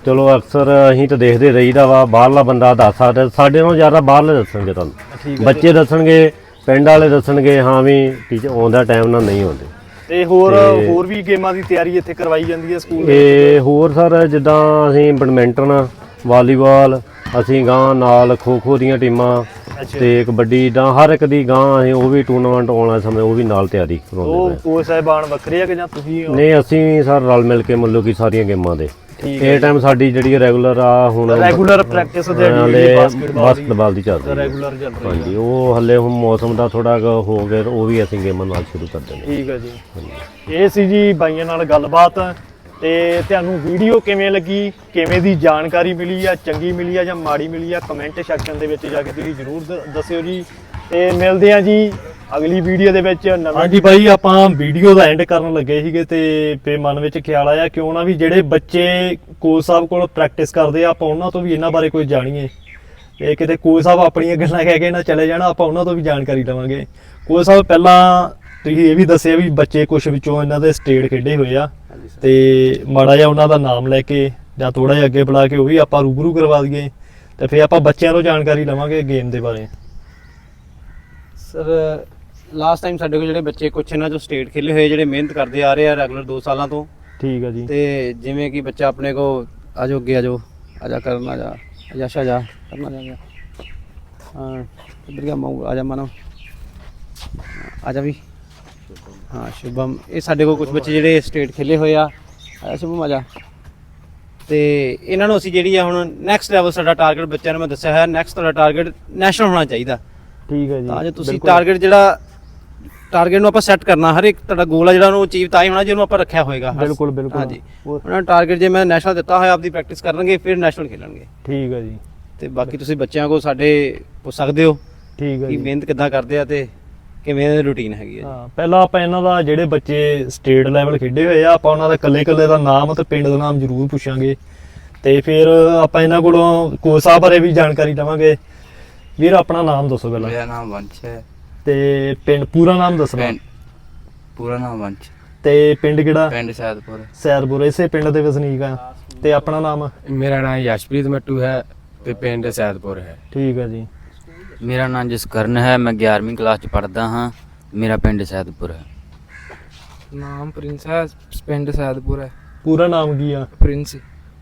ਚਲੋ ਅਕਸਰ ਅਸੀਂ ਤਾਂ ਦੇਖਦੇ ਰਹੀਦਾ ਵਾ ਬਾਹਰਲਾ ਬੰਦਾ ਦੱਸ ਸਕਦਾ ਸਾਡੇ ਨਾਲੋਂ ਜ਼ਿਆਦਾ ਬਾਹਰਲੇ ਦੱਸਣਗੇ ਤੁਹਾਨੂੰ। ਬੱਚੇ ਦੱਸਣਗੇ ਪਿੰਡ ਵਾਲੇ ਦੱਸਣਗੇ ਹਾਂ ਵੀ ਟੀਚਰ ਆਉਂਦਾ ਟਾਈਮ ਨਾਲ ਨਹੀਂ ਆਉਂਦੇ।
ਤੇ ਹੋਰ ਹੋਰ ਵੀ ਗੇਮਾਂ ਦੀ ਤਿਆਰੀ ਇੱਥੇ ਕਰਵਾਈ ਜਾਂਦੀ ਹੈ ਸਕੂਲ ਦੇ
ਇਹ ਹੋਰ ਸਰ ਜਿੱਦਾਂ ਅਸੀਂ ਬੈਡਮਿੰਟਨ ਵਾਲੀਬਾਲ ਅਸੀਂ ਗਾਂ ਨਾਲ ਖੋ ਖੋ ਦੀਆਂ ਟੀਮਾਂ ਤੇ ਕਬੱਡੀ ਦਾ ਹਰ ਇੱਕ ਦੀ ਗਾਂ ਅਸੀਂ ਉਹ ਵੀ ਟੂਰਨਾਮੈਂਟ ਆਉਣ ਸਮੇਂ ਉਹ ਵੀ ਨਾਲ ਤਿਆਰੀ
ਉਹ
ਕਰਾਉਂਦੇ
ਕੋਚ ਸਾਹਿਬਾਨ ਵੱਖਰੇ ਆ ਕਿ ਜਾਂ ਤੁਸੀਂ ਹੋ?
ਨਹੀਂ ਅਸੀਂ ਸਰ ਰਲ ਮਿਲ ਕੇ ਮਤਲਬ ਕਿ ਸਾਰੀਆਂ ਗੇਮਾਂ ਦੇ।
ਠੀਕ
ਇਹ ਟਾਈਮ ਸਾਡੀ ਜਿਹੜੀ ਰੈਗੂਲਰ ਆ ਹੁਣ
ਰੈਗੂਲਰ ਪ੍ਰੈਕਟਿਸ ਦੇ
ਹਲੇ
ਬਾਸਕਟਬਾਲ
ਬਾਸਕਟਬਾਲ ਦੀ ਚੱਲ ਰਹੀ ਹੈ।
ਰੈਗੂਲਰ ਚੱਲ ਰਹੀ ਹੈ।
ਹਾਂਜੀ ਉਹ ਹਲੇ ਹੁਣ ਮੌਸਮ ਦਾ ਥੋੜਾ ਹੋ ਗਿਆ ਉਹ ਵੀ ਅਸੀਂ ਗੇਮਾਂ ਨਾਲ ਸ਼ੁਰੂ ਕਰ ਦਿੰਦੇ
ਠੀਕ ਹੈ ਜੀ। ਇਹ ਸੀ ਜੀ ਬਾਈਆਂ ਨਾਲ ਗੱਲਬਾਤ। ਤੇ ਤੁਹਾਨੂੰ ਵੀਡੀਓ ਕਿਵੇਂ ਲੱਗੀ? ਕਿਵੇਂ ਦੀ ਜਾਣਕਾਰੀ ਮਿਲੀ ਆ? ਚੰਗੀ ਮਿਲੀ ਆ ਜਾਂ ਮਾੜੀ ਮਿਲੀ ਆ? ਕਮੈਂਟ ਸੈਕਸ਼ਨ ਦੇ ਵਿੱਚ ਜਾ ਕੇ ਤੁਸੀਂ ਜਰੂਰ ਦ- ਦੱਸਿਓ ਜੀ। ਤੇ ਮਿਲਦੇ ਆ ਜੀ ਅਗਲੀ ਵੀਡੀਓ ਦੇ ਵਿੱਚ ਨਵੇਂ ਹਾਂਜੀ ਬਾਈ ਆਪਾਂ ਵੀਡੀਓ ਦਾ ਐਂਡ ਕਰਨ ਲੱਗੇ ਸੀਗੇ ਤੇ ਤੇ ਮਨ ਵਿੱਚ ਖਿਆਲ ਆਇਆ ਕਿਉਂ ਨਾ ਵੀ ਜਿਹੜੇ ਬੱਚੇ ਕੋਚ ਸਾਹਿਬ ਕੋਲ ਪ੍ਰੈਕਟਿਸ ਕਰਦੇ ਆ, ਆਪਾਂ ਉਹਨਾਂ ਤੋਂ ਵੀ ਇਹਨਾਂ ਬਾਰੇ ਕੁਝ ਜਾਣੀਏ। ਇਹ ਕਿਤੇ ਕੋਚ ਸਾਹਿਬ ਆਪਣੀਆਂ ਗੱਲਾਂ ਕਹਿ ਕੇ ਨਾ ਚਲੇ ਜਾਣਾ, ਆਪਾਂ ਉਹਨਾਂ ਤੋਂ ਵੀ ਜਾਣਕਾਰੀ ਲਵਾਂਗੇ। ਕੋਚ ਸਾਹਿਬ, ਪਹਿਲਾਂ ਤੁਸੀਂ ਇਹ ਵੀ ਦੱਸਿਆ ਵੀ ਬੱਚੇ ਕੁਝ ਵਿੱਚੋਂ ਇਹਨਾਂ ਦੇ ਸਟੇਟ ਖੇਡੇ ਹੋਏ ਆ। ਤੇ ਮਾੜਾ ਜਿਹਾ ਉਹਨਾਂ ਦਾ ਨਾਮ ਲੈ ਕੇ ਜਾਂ ਥੋੜਾ ਜਿਹਾ ਅੱਗੇ ਬੁਲਾ ਕੇ ਉਹ ਵੀ ਆਪਾਂ ਰੂਬਰੂ ਕਰਵਾ ਦਈਏ। ਤੇ ਫਿਰ ਆਪਾਂ ਬੱਚਿਆਂ ਤੋਂ ਜਾਣਕਾਰੀ ਲਵਾਂਗੇ ਗੇਮ ਦੇ ਬਾਰੇ।
ਸਰ ਲਾਸਟ ਟਾਈਮ ਸਾਡੇ ਕੋਲ ਜਿਹੜੇ ਬੱਚੇ ਕੁਛ ਇਹਨਾਂ ਚੋਂ ਸਟੇਟ ਖੇਲੇ ਹੋਏ ਜਿਹੜੇ ਮਿਹਨਤ ਕਰਦੇ ਆ ਰਹੇ ਆ ਰੈਗੂਲਰ 2 ਸਾਲਾਂ ਤੋਂ
ਠੀਕ ਆ ਜੀ।
ਤੇ ਜਿਵੇਂ ਕਿ ਬੱਚਾ ਆਪਣੇ ਕੋ ਆਜੋ ਅੱਗੇ ਆਜੋ ਆਜਾ ਕਰਨ ਆਜਾ ਆਜਾ ਜਾ ਕਰਨਾ ਜਾ ਹਾਂ ਇੱਧਰ ਗਿਆ ਮਾਊ ਆਜਾ ਮਨੋ। ਆਜਾ ਵੀ। ਹਾਂ ਸ਼ੁਭਮ ਇਹ ਸਾਡੇ ਕੋਲ ਕੁਝ ਬੱਚੇ ਜਿਹੜੇ ਸਟੇਟ ਖੇਲੇ ਹੋਏ ਆ। ਆਜਾ ਸ਼ੁਭਮ ਆਜਾ ਤੇ ਇਹਨਾਂ ਨੂੰ ਅਸੀਂ ਜਿਹੜੀ ਆ ਹੁਣ ਨੈਕਸਟ ਲੈਵਲ ਸਾਡਾ ਟਾਰਗੇਟ ਬੱਚਿਆਂ ਨੂੰ ਮੈਂ ਦੱਸਿਆ ਹੈ ਨੈਕਸਟ ਤੁਹਾਡਾ ਟਾਰਗੇਟ ਨੈਸ਼ਨਲ ਹੋਣਾ ਚਾਹੀਦਾ।
ਠੀਕ ਆ ਜੀ
ਤਾਂ ਜੇ ਤੁਸੀਂ। ਟਾਰਗੇਟ ਜਿਹੜਾ ਟਾਰਗੇਟ ਨੂੰ ਆਪਾਂ ਸੈੱਟ ਕਰਨਾ ਹਰ ਇੱਕ ਤੁਹਾਡਾ ਗੋਲ ਆ ਜਿਹੜਾ ਉਹਨੂੰ ਅਚੀਵ ਤਾਂ ਹੀ ਹੋਣਾ ਜਿਹਨੂੰ ਆਪਾਂ ਰੱਖਿਆ ਹੋਏਗਾ।
ਬਿਲਕੁਲ ਬਿਲਕੁਲ।
ਹਾਂਜੀ
ਉਹ-
ਉਹਨਾਂ ਟਾਰਗੇਟ ਜੇ ਮੈਂ ਨੈਸ਼ਨਲ ਦਿੱਤਾ ਹੋਇਆ ਆਪਦੀ ਪ੍ਰੈਕਟਿਸ ਕਰਨਗੇ ਫਿਰ ਨੈਸ਼ਨਲ ਖੇਲਣਗੇ।
ਠੀਕ ਆ ਜੀ।
ਤੇ ਬਾਕੀ ਤੁਸੀਂ ਬੱਚਿਆਂ ਕੋਲ ਸਾਡੇ ਪੁੱਛ ਸਕਦੇ ਹੋ
ਠੀਕ
ਕਿ
ਜੀ।
ਮਿਹਨਤ ਕਿੱਦਾਂ ਕਰਦੇ ਆ ਤੇ ਕਿਵੇਂ ਦੀ ਰੁਟੀਨ ਹੈਗੀ ਹੈ
ਹਾਂ ਪਹਿਲਾਂ ਆਪਾਂ ਇਹਨਾਂ ਦਾ ਜਿਹੜੇ ਬੱਚੇ ਸਟੇਟ ਲੈਵਲ ਖੇਡੇ ਹੋਏ ਆ ਆਪਾਂ ਉਹਨਾਂ ਦਾ ਇਕੱਲੇ ਇਕੱਲੇ ਦਾ ਨਾਮ ਤੇ ਪਿੰਡ ਦਾ ਨਾਮ ਜ਼ਰੂਰ ਪੁੱਛਾਂਗੇ। ਤੇ ਫਿਰ ਆਪਾਂ ਇਹਨਾਂ ਕੋਲੋਂ ਕੋਚ ਸਾਹਿਬ ਬਾਰੇ ਵੀ ਜਾਣਕਾਰੀ ਲਵਾਂਗੇ ਵੀਰ ਆਪਣਾ ਨਾਮ ਦੱਸੋ ਪਹਿਲਾਂ।
ਮੇਰਾ ਨਾਮ ਵੰਸ਼ ਹੈ।
ਤੇ ਪਿੰਡ ਪੂਰਾ ਨਾਮ ਦੱਸਣਾ।
ਪੂਰਾ ਨਾਮ ਵੰਸ਼।
ਤੇ ਪਿੰਡ ਕਿਹੜਾ?
ਪਿੰਡ ਸੈਦਪੁਰ।
ਸੈਰਪੁਰ ਇਸੇ ਪਿੰਡ ਦੇ ਵਸਨੀਕ ਆ। ਤੇ ਆਪਣਾ ਨਾਮ?
ਮੇਰਾ ਨਾਮ ਯਸ਼ਪ੍ਰੀਤ ਮੱਟੂ ਹੈ ਤੇ ਪਿੰਡ ਸੈਦਪੁਰ ਹੈ।
ਠੀਕ ਆ ਜੀ।
ਮੇਰਾ ਨਾਮ ਜਸਕਰਨ ਹੈ ਮੈਂ 11ਵੀਂ ਕਲਾਸ ਚ ਪੜ੍ਹਦਾ ਹਾਂ ਮੇਰਾ ਪਿੰਡ ਸੈਦਪੁਰ ਹੈ।
ਨਾਮ ਪ੍ਰਿੰਸ ਹੈ ਪਿੰਡ ਸੈਦਪੁਰ ਹੈ।
ਪੂਰਾ ਨਾਮ ਕੀ ਆ?
ਪ੍ਰਿੰਸ।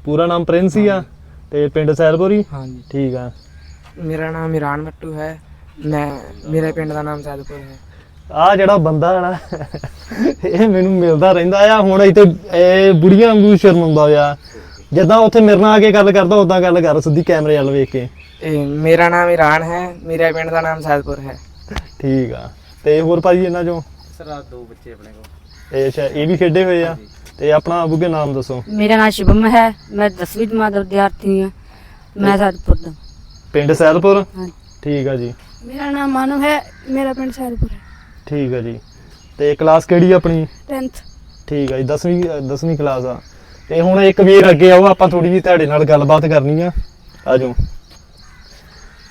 ਪੂਰਾ ਨਾਮ ਪ੍ਰਿੰਸ ਹੀ ਆ? ਤੇ ਪਿੰਡ ਸੈਰਪੁਰ ਹੀ?
ਹਾਂਜੀ।
ਠੀਕ ਆ।
ਮੇਰਾ ਨਾਮ ਇਰਾਨ ਮੱਟੂ ਹੈ ਮੈਂ ਮੇਰੇ ਪਿੰਡ ਦਾ ਨਾਮ ਸਾਦਪੁਰ ਹੈ।
ਆ ਜਿਹੜਾ ਬੰਦਾ ਹੈ ਨਾ ਇਹ ਮੈਨੂੰ ਮਿਲਦਾ ਰਹਿੰਦਾ ਆ ਹੁਣ ਇੱਥੇ ਇਹ ਬੁੜੀਆਂ ਵਾਂਗੂ ਸ਼ਰਮਾਉਂਦਾ ਆ। ਜਿੱਦਾਂ ਉੱਥੇ ਮੇਰੇ ਨਾਲ ਆ ਕੇ ਗੱਲ ਕਰਦਾ ਉਦਾਂ ਗੱਲ ਕਰ ਸਿੱਧੀ ਕੈਮਰੇ ਵੱਲ ਵੇਖ ਕੇ।
ਇਹ ਮੇਰਾ ਨਾਮ ਇਰਾਨ ਹੈ ਮੇਰੇ ਪਿੰਡ ਦਾ ਨਾਮ ਸਾਦਪੁਰ ਹੈ।
ਠੀਕ ਆ। ਤੇ ਹੋਰ ਭਾਜੀ ਇਹਨਾਂ ਚੋਂ?
ਸਰ ਆ ਦੋ ਬੱਚੇ ਆਪਣੇ ਕੋਲ।
ਇਹ ਅੱਛਾ ਇਹ ਵੀ ਖੇਡੇ ਹੋਏ ਆ? ਤੇ ਆਪਣਾ ਬੁੱਗੇ ਨਾਮ ਦੱਸੋ।
ਮੇਰਾ ਨਾਮ ਸ਼ੁਭਮ ਹੈ ਮੈਂ 10ਵੀਂ ਜਮਾਤ ਦਾ ਵਿਦਿਆਰਥੀ ਹਾਂ। ਮੈਂ ਸਾਦਪੁਰ ਦਾ।
ਪਿੰਡ ਸੈਦਪੁਰ?
ਹਾਂ।
ਠੀਕ ਆ ਜੀ।
ਮੇਰਾ ਨਾਮ ਮਾਨਵ ਹੈ ਮੇਰਾ ਪਿੰਡ ਸੈਦਪੁਰ ਹੈ।
ਠੀਕ ਆ ਜੀ। ਤੇ ਕਲਾਸ ਕਿਹੜੀ ਆ ਆਪਣੀ?
10th
ਠੀਕ ਆ ਜੀ 10ਵੀਂ 10ਵੀਂ ਕਲਾਸ ਆ। ਤੇ ਹੁਣ ਇੱਕ ਵੀਰ ਅੱਗੇ ਆਓ ਆਪਾਂ ਥੋੜੀ ਜਿਹੀ ਤੁਹਾਡੇ ਨਾਲ ਗੱਲਬਾਤ ਕਰਨੀ ਆ। ਆਜੋ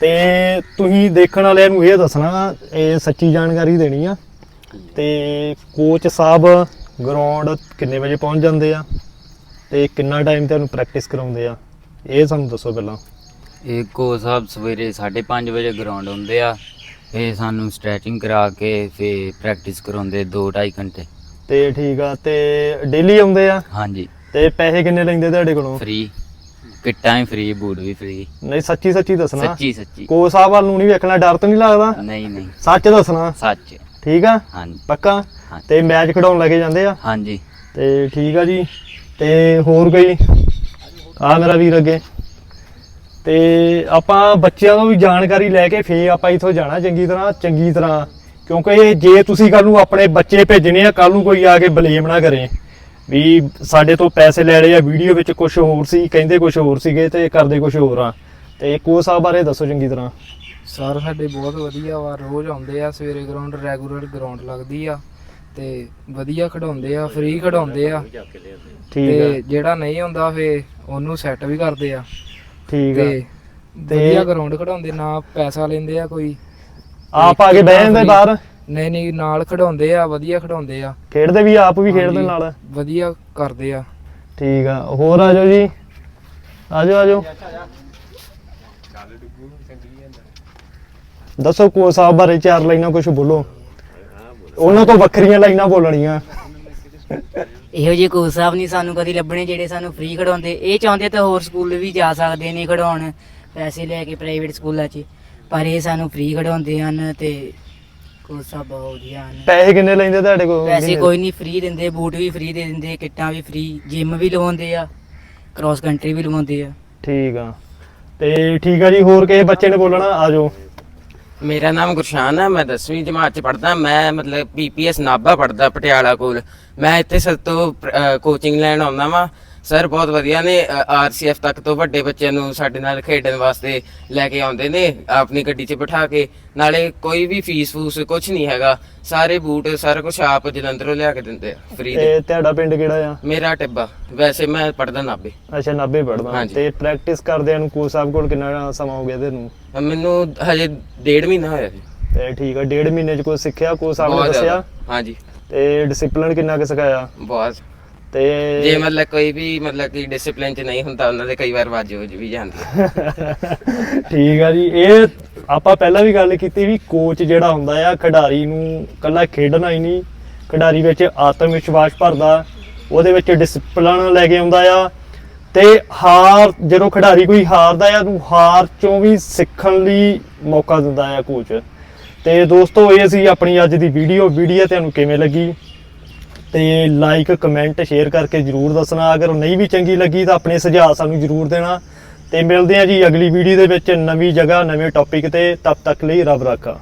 ਤੇ ਤੁਸੀਂ ਦੇਖਣ ਵਾਲਿਆਂ ਨੂੰ ਇਹ ਦੱਸਣਾ ਇਹ ਸੱਚੀ ਜਾਣਕਾਰੀ ਦੇਣੀ ਆ। ਤੇ ਕੋਚ ਸਾਹਿਬ ਗਰਾਊਂਡ ਕਿੰਨੇ ਵਜੇ ਪਹੁੰਚ ਜਾਂਦੇ ਆ ਤੇ ਕਿੰਨਾ ਟਾਈਮ ਤੁਹਾਨੂੰ ਪ੍ਰੈਕਟਿਸ ਕਰਾਉਂਦੇ ਆ ਇਹ ਸਾਨੂੰ ਦੱਸੋ ਪਹਿਲਾਂ।
ਇਹ ਕੋ ਸਾਹਿਬ ਸਵੇਰੇ 5:30 ਵਜੇ ਗਰਾਊਂਡ ਹੁੰਦੇ ਆ ਇਹ ਸਾਨੂੰ ਸਟ੍ਰੈਚਿੰਗ ਕਰਾ ਕੇ ਫਿਰ ਪ੍ਰੈਕਟਿਸ ਕਰਾਉਂਦੇ 2.5 ਘੰਟੇ।
ਤੇ ਠੀਕ ਆ ਤੇ ਡੇਲੀ ਆਉਂਦੇ ਆ?
ਹਾਂਜੀ।
ਤੇ ਪੈਸੇ ਕਿੰਨੇ ਲੈਂਦੇ ਤੁਹਾਡੇ ਕੋਲੋਂ?
ਫ੍ਰੀ ਕਿੱਟਾਂ ਵੀ ਫ੍ਰੀ ਬੂਟ ਵੀ ਫ੍ਰੀ
ਨਹੀਂ ਸੱਚੀ ਸੱਚੀ ਦੱਸਣਾ।
ਸੱਚੀ ਸੱਚੀ।
ਕੋਚ ਸਾਹਿਬ ਵੱਲ ਨੂੰ ਨਹੀਂ ਵੇਖਣਾ ਡਰ ਤਾਂ ਨਹੀਂ ਲੱਗਦਾ?
ਨਹੀਂ ਨਹੀਂ।
ਸੱਚ ਦੱਸਣਾ।
ਸੱਚ।
ਠੀਕ ਆ?
ਹਾਂਜੀ।
ਪੱਕਾ। ਤੇ ਮੈਚ ਖਿਡਾਉਣ ਲੱਗੇ ਜਾਂਦੇ ਆ?
ਹਾਂਜੀ।
ਤੇ ਠੀਕ ਆ ਜੀ। ਤੇ ਹੋਰ ਕੋਈ? ਆ ਮੇਰਾ ਵੀਰ ਅੱਗੇ। ਤੇ ਆਪਾਂ ਬੱਚਿਆਂ ਤੋਂ ਵੀ ਜਾਣਕਾਰੀ ਲੈ ਕੇ ਫੇਰ ਆਪਾਂ ਇਥੋਂ ਜਾਣਾ ਚੰਗੀ ਤਰ੍ਹਾਂ ਚੰਗੀ ਤਰ੍ਹਾਂ। ਕਿਉਂਕਿ ਜੇ ਤੁਸੀਂ ਕੱਲ ਨੂੰ ਆਪਣੇ ਬੱਚੇ ਭੇਜਣੇ ਆ ਕੱਲ ਨੂੰ ਕੋਈ ਆ ਕੇ ਬਲੇਮ ਨਾ ਕਰੇ। ਵੀ ਸਾਡੇ ਤੋਂ ਪੈਸੇ ਲੈ ਲਏ ਆ ਵੀਡੀਓ ਵਿੱਚ ਕੁਝ ਹੋਰ ਸੀ ਕਹਿੰਦੇ ਕੁਝ ਹੋਰ ਸੀਗੇ ਤੇ ਕਰਦੇ ਕੁਝ ਹੋਰ ਆ। ਤੇ ਕੋਚ ਸਾਹਿਬ ਬਾਰੇ ਦੱਸੋ ਚੰਗੀ ਤਰ੍ਹਾਂ।
ਸਰ ਸਾਡੇ ਬਹੁਤ ਵਧੀਆ ਵਾ ਰੋਜ਼ ਆਉਂਦੇ ਆ ਸਵੇਰੇ ਗਰਾਊਂਡ ਰੈਗੂਲਰ ਗਰਾਊਂਡ ਲੱਗਦੀ ਆ। ਤੇ ਵਧੀਆ ਖਿਡਾਉਂਦੇ ਆ ਫ੍ਰੀ ਖਿਡਾਉਂਦੇ ਆ।
ਠੀਕ ਆ।
ਤੇ ਜਿਹੜਾ ਨਹੀਂ ਹੁੰਦਾ ਫੇ ਉਹਨੂੰ ਸੈੱਟ ਵੀ ਕਰਦੇ ਆ।
ਠੀਕ ਆ।
ਤੇ ਵਧੀਆ ਗਰਾਊਂਡ ਖਿਡਾਉਂਦੇ ਨਾ ਪੈਸਾ ਲੈਂਦੇ ਆ ਕੋਈ।
ਆਪ ਆ ਕੇ ਬਹਿ ਜਾਂਦੇ ਬਾਹਰ।
ਨਹੀਂ ਨਹੀਂ ਨਾਲ ਖਿਡਾਉਂਦੇ ਆ ਵਧੀਆ ਖਿਡਾਉਂਦੇ ਆ।
ਖੇਡਦੇ ਵੀ ਆਪ ਵੀ ਖੇਡਦੇ
ਹਾਂਜੀ,
ਨਾਲ?
ਵਧੀਆ ਕਰਦੇ ਆ।
ਠੀਕ ਆ ਹੋਰ ਆ ਜਾਓ ਜੀ। ਆ ਜਾਓ ਆ ਜਾਓ। ਦੱਸੋ ਕੋ ਸਾਹਿਬ ਬਾਰੇ ਚਾਰ ਲਾਈਨਾਂ ਕੁਝ ਬੋਲੋ। ਉਹਨਾਂ ਤੋਂ ਵੱਖਰੀਆਂ ਲਾਈਨਾਂ ਬੋਲਣੀਆਂ।
ਇਹੋ ਜਿਹੇ ਕੋਚ ਸਾਹਿਬ ਨਹੀਂ ਸਾਨੂੰ ਕਦੀ ਲੱਭਣੇ ਜਿਹੜੇ ਸਾਨੂੰ ਫ੍ਰੀ ਖੜਾਉਂਦੇ ਇਹ ਚਾਹੁੰਦੇ ਤਾਂ ਹੋਰ ਸਕੂਲ ਵੀ ਜਾ ਸਕਦੇ ਨੇ ਖੜਾਉਣ ਪੈਸੇ ਲੈ ਕੇ ਪ੍ਰਾਈਵੇਟ ਸਕੂਲਾਂ 'ਚ। ਪਰ ਇਹ ਸਾਨੂੰ ਫ੍ਰੀ ਖੜਾਉਂਦੇ ਹਨ ਤੇ ਕੋਚ ਸਾਹਿਬ ਬਹੁਤ ਵਧੀਆ ਹਨ
ਪੈਸੇ ਕਿੰਨੇ ਲੈਂਦੇ ਤੁਹਾਡੇ ਕੋਲ?
ਪੈਸੇ ਕੋਈ ਨਹੀਂ ਫ੍ਰੀ ਦਿੰਦੇ ਬੂਟ ਵੀ ਫ੍ਰੀ ਦੇ ਦਿੰਦੇ ਕਿੱਟਾਂ ਵੀ ਫ੍ਰੀ ਜਿਮ ਵੀ ਲਵਾਉਂਦੇ ਆ ਕ੍ਰਾਸ ਕੰਟਰੀ ਵੀ ਲਵਾਉਂਦੇ ਆ।
ਠੀਕ ਆ। ਤੇ ਠੀਕ ਆ ਜੀ ਹੋਰ ਕਿਸੇ ਬੱਚੇ ਨੇ ਬੋਲਣਾ? ਆ ਜਾਓ।
ਮੇਰਾ ਨਾਮ ਗੁਰਸ਼ਾਨ ਹੈ ਮੈਂ 10ਵੀਂ ਜਮਾਤ ਚ ਪੜਦਾ ਮੈਂ ਮਤਲਬ ਪੀਪੀਐਸ ਨਾਭਾ ਪੜਦਾ ਪਟਿਆਲਾ ਕੋਲ। ਮੈਂ ਇੱਥੇ ਸਰ ਤੋਂ ਕੋਚਿੰਗ ਲੈਣ ਆਉਂਦਾ ਵਾਂ। ਸਰ ਬਹੁਤ ਵਧੀਆ ਨੇ। ਆਰਸੀਐਫ ਤੱਕ ਤੋਂ ਵੱਡੇ ਬੱਚਿਆਂ ਨੂੰ ਸਾਡੇ ਨਾਲ ਖੇਡਣ ਵਾਸਤੇ ਲੈ ਕੇ ਆਉਂਦੇ ਨੇ ਆਪਣੀ ਗੱਡੀ 'ਚ ਬਿਠਾ ਕੇ। ਨਾਲੇ ਕੋਈ ਵੀ ਫੀਸ ਫੂਸ ਕੁਝ ਨਹੀਂ ਹੈਗਾ। ਸਾਰੇ ਬੂਟ ਸਾਰਾ ਕੁਝ ਆਪ ਜਲੰਧਰੋਂ ਲਿਆ ਕੇ ਦਿੰਦੇ ਆ ਫ੍ਰੀ ਦੇ।
ਤੇ ਤੁਹਾਡਾ ਪਿੰਡ ਕਿਹੜਾ ਆ?
ਮੇਰਾ ਟਿੱਬਾ। ਵੈਸੇ ਮੈਂ ਪੜਦਾ ਨਾਭੇ।
ਅੱਛਾ 90 ਪੜਦਾ। ਤੇ ਪ੍ਰੈਕਟਿਸ ਕਰਦਿਆਂ ਨੂੰ ਕੋਚ ਸਾਹਿਬ ਕੋਲ ਕਿੰਨਾ ਸਮਾਂ ਹੋ ਗਿਆ ਤੈਨੂੰ
ਮੈਨੂੰ ਹਜੇ ਡੇਢ ਮਹੀਨਾ ਹੋਇਆ ਜੀ।
ਤੇ ਠੀਕ ਆ ਡੇਢ ਮਹੀਨੇ ਚ ਕੁਝ ਸਿੱਖਿਆ? ਕੋਚ ਸਾਹਿਬ ਨੇ ਦੱਸਿਆ?
ਹਾਂਜੀ।
ਤੇ ਡਿਸਪਲਿਨ ਕਿੰਨਾ ਕੁ ਸਿਖਾਇਆ?
ਬਹੁਤ।
ਤੇ
ਜੇ ਮਤਲਬ ਕੋਈ ਵੀ ਮਤਲਬ ਕਿ ਡਿਸਪਲਿਨ ਚ ਨਹੀਂ ਹੁੰਦਾ ਉਹਨਾਂ ਦੇ ਕਈ ਵਾਰ ਵਾਜ ਹੋ ਵੀ ਜਾਂਦੀ ਹੈ
ਠੀਕ ਆ ਜੀ ਇਹ ਆਪਾਂ ਪਹਿਲਾਂ ਵੀ ਗੱਲ ਕੀਤੀ ਵੀ ਕੋਚ ਜਿਹੜਾ ਹੁੰਦਾ ਆ ਖਿਡਾਰੀ ਨੂੰ ਕੱਲਾ ਖੇਡਣਾ ਹੀ ਨਹੀਂ। ਖਿਡਾਰੀ ਵਿੱਚ ਆਤਮ ਵਿਸ਼ਵਾਸ ਭਰਦਾ ਉਹਦੇ ਵਿੱਚ ਡਿਸਪਲਿਨ ਲੈ ਕੇ ਆਉਂਦਾ ਆ। ਤੇ ਹਾਰ ਜਦੋਂ ਖਿਡਾਰੀ ਕੋਈ ਹਾਰਦਾ ਆ ਉਹਨੂੰ ਹਾਰ ਚੋਂ ਵੀ ਸਿੱਖਣ ਲਈ ਮੌਕਾ ਦਿੰਦਾ ਆ ਕੋਚ ਤੇ ਦੋਸਤੋ ਇਹ ਸੀ ਆਪਣੀ ਅੱਜ ਦੀ ਵੀਡੀਓ ਵੀਡੀਓ ਤੁਹਾਨੂੰ ਕਿਵੇਂ ਲੱਗੀ? ਤੇ ਲਾਈਕ ਕਮੈਂਟ ਸ਼ੇਅਰ ਕਰਕੇ ਜਰੂਰ ਦੱਸਣਾ। ਅਗਰ ਨਹੀਂ ਵੀ ਚੰਗੀ ਲੱਗੀ ਤਾਂ ਆਪਣੇ ਸੁਝਾਅ ਸਾਨੂੰ ਜਰੂਰ ਦੇਣਾ। ਤੇ ਮਿਲਦੇ ਹਾਂ ਜੀ ਅਗਲੀ ਵੀਡੀਓ ਦੇ ਵਿੱਚ ਨਵੀਂ ਜਗ੍ਹਾ, ਨਵੇਂ ਟੌਪਿਕ ਤੇ। ਤਬ ਤੱਕ ਲਈ ਰੱਬ ਰਾਖਾ।